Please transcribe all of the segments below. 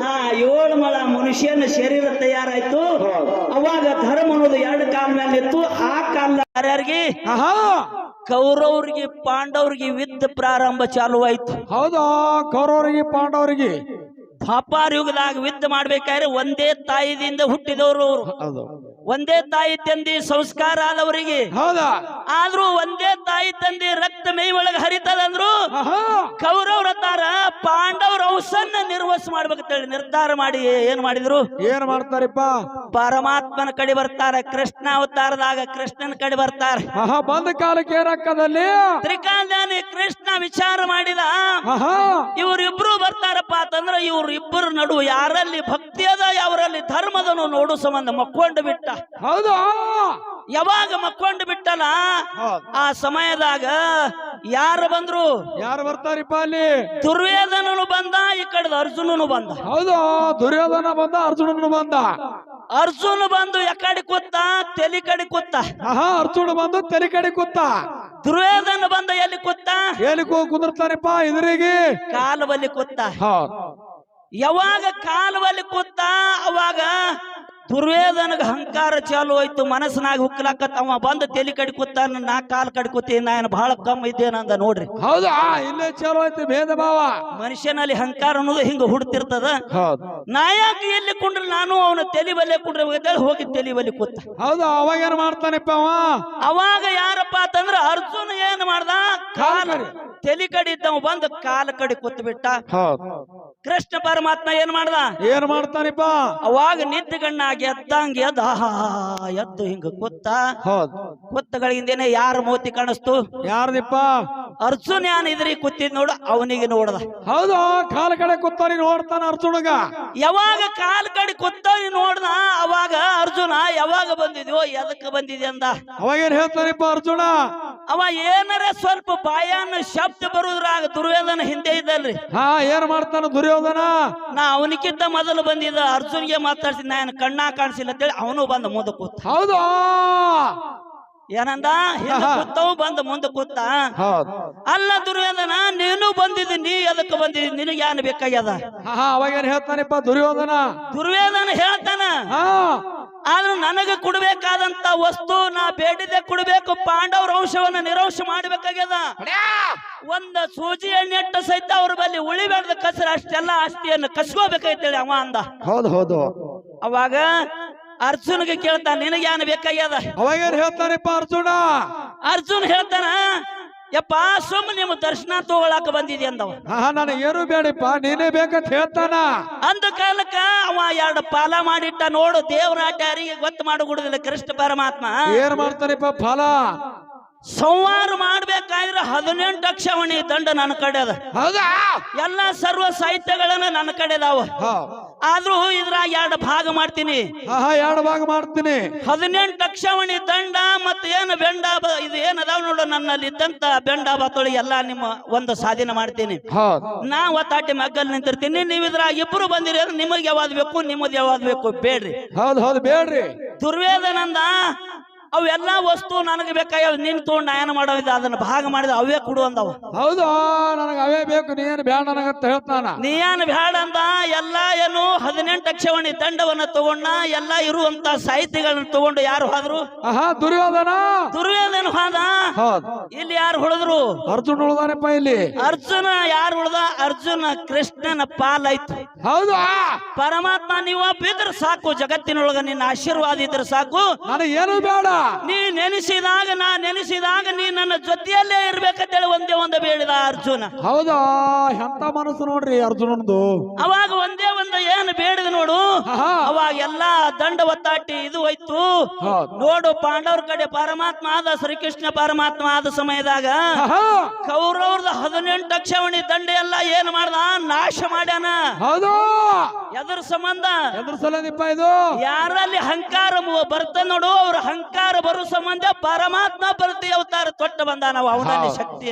ಆ ಏಳು ಮಳ ಮನುಷ್ಯನ ಶರೀರ ತಯಾರಾಯ್ತು. ಹೌದು. ಅವಾಗ ಧರ್ಮ ಅನ್ನೋದು ಎರಡು ಕಾಲ ಮೇಲೆ ಇತ್ತು ಆ ಕಾಲ ಯಾರ್ಯಾರಿಗೆ? ಆಹಾ. ಕೌರವ್ರಿಗೆ ಪಾಂಡವ್ರಿಗೆ ವಿದ್ ಪ್ರಾರಂಭ ಚಾಲು ಆಯ್ತು ಹೌದಾ? ಕೌರವರಿಗೆ ಪಾಂಡವರಿಗೆ? ಪಾಪಾರ್ ಯುಗದಾಗ ವಿದ್ ಮಾಡ್ಬೇಕಾದ್ರೆ ಒಂದೇ ತಾಯಿದಿಂದ ಹುಟ್ಟಿದವರು ಅವರು. ಹೌದು. ಒಂದೇ ತಾಯಿ ತಂದಿ ಸಂಸ್ಕಾರ ಆದವರಿಗೆ. ಹೌದಾ? ಆದ್ರೂ ಒಂದೇ ತಾಯಿ ತಂದಿ ರಕ್ತ ಮೈ ಒಳಗೆ ಹರಿತದಂದ್ರು ಕೌರವ್ರ ತಾರ ಪಾಂಡವ್ರ ಔಷನ್ನ ನಿರ್ವಸ ಮಾಡ್ಬೇಕಂತೇಳಿ ನಿರ್ಧಾರ ಮಾಡಿ ಏನ್ ಮಾಡಿದ್ರು? ಏನ್ ಮಾಡ್ತಾರಪ್ಪ? ಪರಮಾತ್ಮನ ಕಡೆ ಬರ್ತಾರೆ ಕೃಷ್ಣ ಅವತಾರದಾಗ ಕೃಷ್ಣನ ಕಡೆ ಬರ್ತಾರೆ. ಬಂದ ಕಾಲಕ್ಕೆ ಏನಾಕ್ಕದಲ್ಲಿ ತ್ರಿಕಾಂಧಾನಿ ಕೃಷ್ಣ ವಿಚಾರ ಮಾಡಿದ. ಇವರಿಬ್ರು ಬರ್ತಾರಪ್ಪ ಅಂತಂದ್ರ ಇವ್ರ ಇಬ್ಬರ ನಡು ಯಾರಲ್ಲಿ ಭಕ್ತಿ ಅದ ಯಾವರಲ್ಲಿ ಧರ್ಮದನು ನೋಡು ಸಂಬಂಧ ಮಕ್ಕೊಂಡು ಬಿಟ್ಟ. ಹೌದಾ. ಯಾವಾಗ ಮಕ್ಕೊಂಡು ಬಿಟ್ಟಲ್ಲ ಆ ಸಮಯದಾಗ ಯಾರು ಬಂದ್ರು? ಯಾರು ಬರ್ತಾರಿಪ್ಪ ಅಲ್ಲಿ? ದುರ್ಯೋಧನನು ಬಂದ ಈ ಕಡೆ ಅರ್ಜುನನು ಬಂದ. ಹೌದು ದುರ್ಯೋಧನ ಬಂದ ಅರ್ಜುನನು ಬಂದ. ಅರ್ಜುನ್ ಬಂದು ಎಕಡೆ ಕೂತ ತಲೆ ಕಡೆ ಕೂತ. ಅರ್ಜುನ ಬಂದು ತಲೆ ಕಡೆ ಕೂತ. ದುರ್ವೇದನ ಬಂದ ಎಲ್ಲಿ ಕೂತ ಎಲ್ಲಿ ಕೂ ಇದರಿಗೆ ಕಾಲುವಲ್ಲಿ ಕೂತ ಹೌದ್ ಯಾವಾಗ ಕಾಲವಲ್ಲಿ ಕೂತ ಅವಾಗ ದುರ್ವೇದನಗ ಅಹಂಕಾರ ಚಾಲು ಆಯ್ತು ಮನಸ್ಸಿನಾಗ ಹುಕ್ಕಲಾಕತ್ತ ಅವ ಬಂದು ತೆಲಿ ಕಡ್ಕೊತಾನ ಕೂತ ನಾ ಕಾಲ್ ಕಡೆ ಕೂತಿ ನಾನು ಬಹಳ ಕಮ್ಮಿ ಇದ್ದೇನಂದ ನೋಡ್ರಿ. ಹೌದಾ ಇಲ್ಲೇ ಚಾಲು ಆಯ್ತು ಭೇದ ಭಾವ. ಮನುಷ್ಯನಲ್ಲಿ ಅಹಂಕಾರ ಅನ್ನೋದು ಹಿಂಗ ಹುಡ್ತಿರ್ತದ. ನಾ ಯಾಕೆ ಎಲ್ಲಿ ಕುಂಡ್ರಿ ನಾನು ಅವನ ತೆಲಿ ಬಲ್ಲೆ ಕುಂಡ್ರಿ ಹೋಗಿ ತೆಲಿ ಬಲ್ಲಿ ಕೂತ. ಹೌದಾ ಅವಾಗ ಏನ್ ಮಾಡ್ತಾನಪ್ಪ ಅವ? ಅವಾಗ ಯಾರಪ್ಪ ಅಂತಂದ್ರ ಅರ್ಜುನ ಏನ್ ಮಾಡ್ದ? ಕಾಲ್. ತೆಲಿ ಕಡೆ ಇದ್ದವ ಬಂದು ಕಾಲ ಕಡೆ ಕೂತ್ ಬಿಟ್ಟ. ಕೃಷ್ಣ ಪರಮಾತ್ಮ ಏನ್ ಮಾಡ್ದ? ಏನ್ ಮಾಡ್ತಾನಿಪ್ಪ? ಅವಾಗ ನಿದ್ದಗಣ್ಣಾಗಿ ಎದ್ದಂಗೆ ಎದ್ದ ಎದ್ದು ಹಿಂಗ ಕುತ್ತ ಹೌದು. ಕೂತಗಳಿಂದೇನೆ ಯಾರ ಮೋತಿ ಕಾಣಿಸ್ತು? ಯಾರದಿಪ್ಪ? ಅರ್ಜುನ್ ಯಾನ್ ಇದ್ರಿ ಕೂತಿದ್ ನೋಡು ಅವನಿಗೆ ನೋಡ್ದ. ಹೌದು ಕಾಲ್ ಕಡೆ ಕುತ್ತಾನಿ ನೋಡ್ತಾನ ಅರ್ಜುನಗ. ಯಾವಾಗ ಕಾಲ್ ಕಡೆ ಕೂತ ನೋಡ್ದ ಅವಾಗ ಅರ್ಜುನ ಯಾವಾಗ ಬಂದಿದ್ಯೋ ಎದಕ್ಕೆ ಬಂದಿದೆ ಅಂದ. ಅವಾಗ ಏನ್ ಹೇಳ್ತಾನಿಪ್ಪ ಅರ್ಜುನ? ಅವ ಏನಾರ ಸ್ವಲ್ಪ ಬಾಯನ್ನ ಶಬ್ದ ಬರುದ್ರಾಗ ದುರ್ವೇದನ ಹಿಂದೆ ಇದ್ದಲ್ರಿ. ಹಾ ಏನ್ ಮಾಡ್ತಾನ ದುರ್ಯೋಧನ ನಾ ಅವನಿಕ್ಕಿಂತ ಮೊದಲು ಬಂದಿದ್ದ ಅರ್ಜುನ್ಗೆ ಮಾತಾಡ್ಸಿದ್ ನಾನು ಕಣ್ಣ ಕಾಣಿಸಿಲ್ಲ ಅಂತೇಳಿ ಅವನು ಬಂದ ಮುಂದೆ ಕೂತ. ಹೌದು. ಏನಂದ? ಕೂತವು ಬಂದ ಮುಂದೆ ಕೂತ. ಅಲ್ಲ ದುರ್ಯೋಧನ ನೀನು ಬಂದಿದ್ದಿ ನೀ ಅದಕ್ಕೆ ಬಂದಿದ್ದಿ? ನಿನಗೆ ಏನು ಬೇಕಾಗ್ಯದ? ಅವಾಗ ಏನ್ ಹೇಳ್ತಾನಪ್ಪ ದುರ್ಯೋಧನ? ದುರ್ಯೋಧನ ಹೇಳ್ತಾನ. ಆದ್ರೂ ನನಗೆ ಕೊಡ್ಬೇಕಾದಂತ ವಸ್ತು ನಾ ಬೇಡಿದೆ ಕೊಡ್ಬೇಕು. ಪಾಂಡವ್ರ ಅಂಶವನ್ನ ನಿರಂಶ ಮಾಡ್ಬೇಕಾಗ್ಯದ. ಒಂದ ಸೂಜಿ ಎಣ್ಣೆ ಇಟ್ಟು ಸಹಿತ ಅವ್ರ ಬಲ್ಲಿ ಉಳಿಬೇಡ್ದ ಕಸರ ಅಷ್ಟೆಲ್ಲ ಆಸ್ತಿಯನ್ನು ಕಸ್ಕೋಬೇಕೈತೇಳಿ ಅವ ಅಂದ. ಹೌದು ಹೌದು. ಅವಾಗ ಅರ್ಜುನ್ಗೆ ಕೇಳ್ತಾನ ನಿನಗೆ ಏನ್ ಬೇಕಾಗ್ಯದ? ಅವಾಗ ಹೇಳ್ತಾನಪ್ಪ ಹೇಳ್ತಾನಿಪ್ಪ ಅರ್ಜುನ? ಅರ್ಜುನ್ ಹೇಳ್ತಾನ ಯಪ್ಪ ಸುಮ್ ನಿಮ್ಮ ದರ್ಶನ ತಗೊಳಕ ಬಂದಿದೆ ಅಂದವ. ನಾನು ಏನು ಬೇಡಪ್ಪ ನೀನೇ ಬೇಕಂತ ಹೇಳ್ತಾನ. ಅಂದ ಕಾಲಕ್ಕ ಅವ ಎರಡು ಪಾಲ ಮಾಡಿಟ್ಟ ನೋಡು ದೇವರಾಟ ಯಾರಿಗೆ ಗೊತ್ತು ಕೃಷ್ಣ ಪರಮಾತ್ಮ. ಏನ್ ಮಾಡ್ತಾರಪ್ಪ ಫಲ ಸಂವಾರ ಮಾಡ್ಬೇಕಾದ್ರೆ ಹದಿನೆಂಟು ಅಕ್ಷವಣಿ ದಂಡ ನನ್ನ ಕಡೆ ಅದ ಹೌದಾ? ಎಲ್ಲ ಸರ್ವ ಸಾಹಿತ್ಯಗಳನ್ನ ನನ್ನ ಕಡೆ ಅದಾವ ಹಾ. ಆದ್ರೂ ಇದ್ರಾಗ ಎರಡು ಭಾಗ ಮಾಡ್ತೀನಿ. ಹಾ ಹಾ ಎರಡು ಭಾಗ ಮಾಡ್ತೀನಿ. ಹದಿನೆಂಟು ಲಕ್ಷವಣಿ ದಂಡ ಮತ್ತೆ ಏನು ಬೆಂಡ ಇದು ಏನದಾವ ನೋಡು ನನ್ನಲ್ಲಿ ಇದ್ದಂತ ಬೆಂಡ ಬಾತೋಳಿ ಎಲ್ಲ ನಿಮ್ಮ ಒಂದು ಸಾಧನೆ ಮಾಡ್ತೀನಿ. ನಾ ಒತ್ತಾಟಿ ಮಗ್ಗಲ್ ನಿಂತಿರ್ತೀನಿ. ನೀವು ಇದ್ರ ಇಬ್ರು ಬಂದಿರಿ ಅಂದ್ರೆ ನಿಮಗೆ ಯಾವ್ದು ಬೇಕು ನಿಮ್ಮದು ಯಾವ್ದು ಬೇಕು ಬೇಡ್ರಿ. ಹೌದ್ ಹೌದು ಬೇಡ್ರಿ. ದುರ್ವೇದನಂದ ಅವೆಲ್ಲ ವಸ್ತು ನನಗೆ ಬೇಕಾಗ್ಯಾವ ನಿನ್ ತಗೊಂಡು ನಯನ ಮಾಡೋದಿಲ್ಲ ಅದನ್ನ ಭಾಗ ಮಾಡಿದ ಅವೇ ಕೊಡು ಅಂದವ. ಹೌದು? ನನಗೆ ಅವೇ ಬೇಕು ನೀನ್ ಬೇಡ ನನಗಂತ ಹೇಳ್ತಾನ. ನೀ ಏನ್ ಬ್ಯಾಡ ಅಂದಾ ಎಲ್ಲ ಏನು ಹದಿನೆಂಟು ಅಕ್ಷವಣಿ ತಂಡವನ್ನ ತಗೊಂಡ ಎಲ್ಲ ಇರುವಂತ ಸಾಹಿತಿಗಳನ್ನ ತಗೊಂಡು ಯಾರು ಹಾದ್ರು? ಆಹಾ ದುರ್ಯೋಧನ? ಹಾದ ಹೋದ? ಹೌದ್. ಇಲ್ಲಿ ಯಾರು ಉಳಿದ್ರು ಅರ್ಜುನ್ ಉಳ್ದಾನಪ್ಪ ಇಲ್ಲಿ. ಅರ್ಜುನ ಯಾರು ಉಳ್ದ? ಅರ್ಜುನ ಕೃಷ್ಣನ ಪಾಲಾಯ್ತು. ಹೌದು? ಪರಮಾತ್ಮ ನೀವು ಬಿದ್ರ ಸಾಕು ಜಗತ್ತಿನೊಳಗ ನಿನ್ನ ಆಶೀರ್ವಾದ ಇದ್ರೆ ಸಾಕು. ನನಗೆ ಏನು ಬೇಡ. ನೀ ನೆನೆಸಿದಾಗ ನಾ ನೆನೆಸಿದಾಗ ನೀ ನನ್ನ ಜೊತೆಯಲ್ಲೇ ಇರ್ಬೇಕಂತೇಳಿ ಒಂದೇ ಒಂದು ಬೇಡಿದ ಅರ್ಜುನ. ಹೌದಾ? ಎಂತ ಮನಸ್ಸು ನೋಡ್ರಿ ಅರ್ಜುನಂದು? ಅವಾಗ ಒಂದೇ ಒಂದು ಏನು ಬೇಡಿದ ನೋಡು ಅವಾಗ ಎಲ್ಲಾ ದಂಡ ಒತ್ತಾಟಿ ಇದು ಹೋಯ್ತು. ನೋಡು ಪಾಂಡವ್ರ ಕಡೆ ಪರಮಾತ್ಮ ಆದ ಶ್ರೀಕೃಷ್ಣ ಪರಮಾತ್ಮ ಆದ ಸಮಯದಾಗ ಕೌರವ್ರದ ಹದಿನೆಂಟು ಅಕ್ಷವಣಿ ದಂಡ ಎಲ್ಲ ಏನ್ ಮಾಡ್ದ? ನಾಶ ಮಾಡ್ಯಾನ. ಹೌದು. ಎದ್ರ ಸಂಬಂಧ. ಎದ್ರ ಸಲದಿಪ್ಪ ಇದು. ಯಾರಲ್ಲಿ ಅಹಂಕಾರ ಬರ್ತ ನೋಡು ಅವ್ರ ಅಹಂಕಾರ ಬರೋ ಸಂಬಂಧ ಪರಮಾತ್ಮ ಪ್ರತಿ ಅವತಾರ ತೊಟ್ಟ ಬಂದ ನಾವು ಅವನಲ್ಲಿ ಶಕ್ತಿ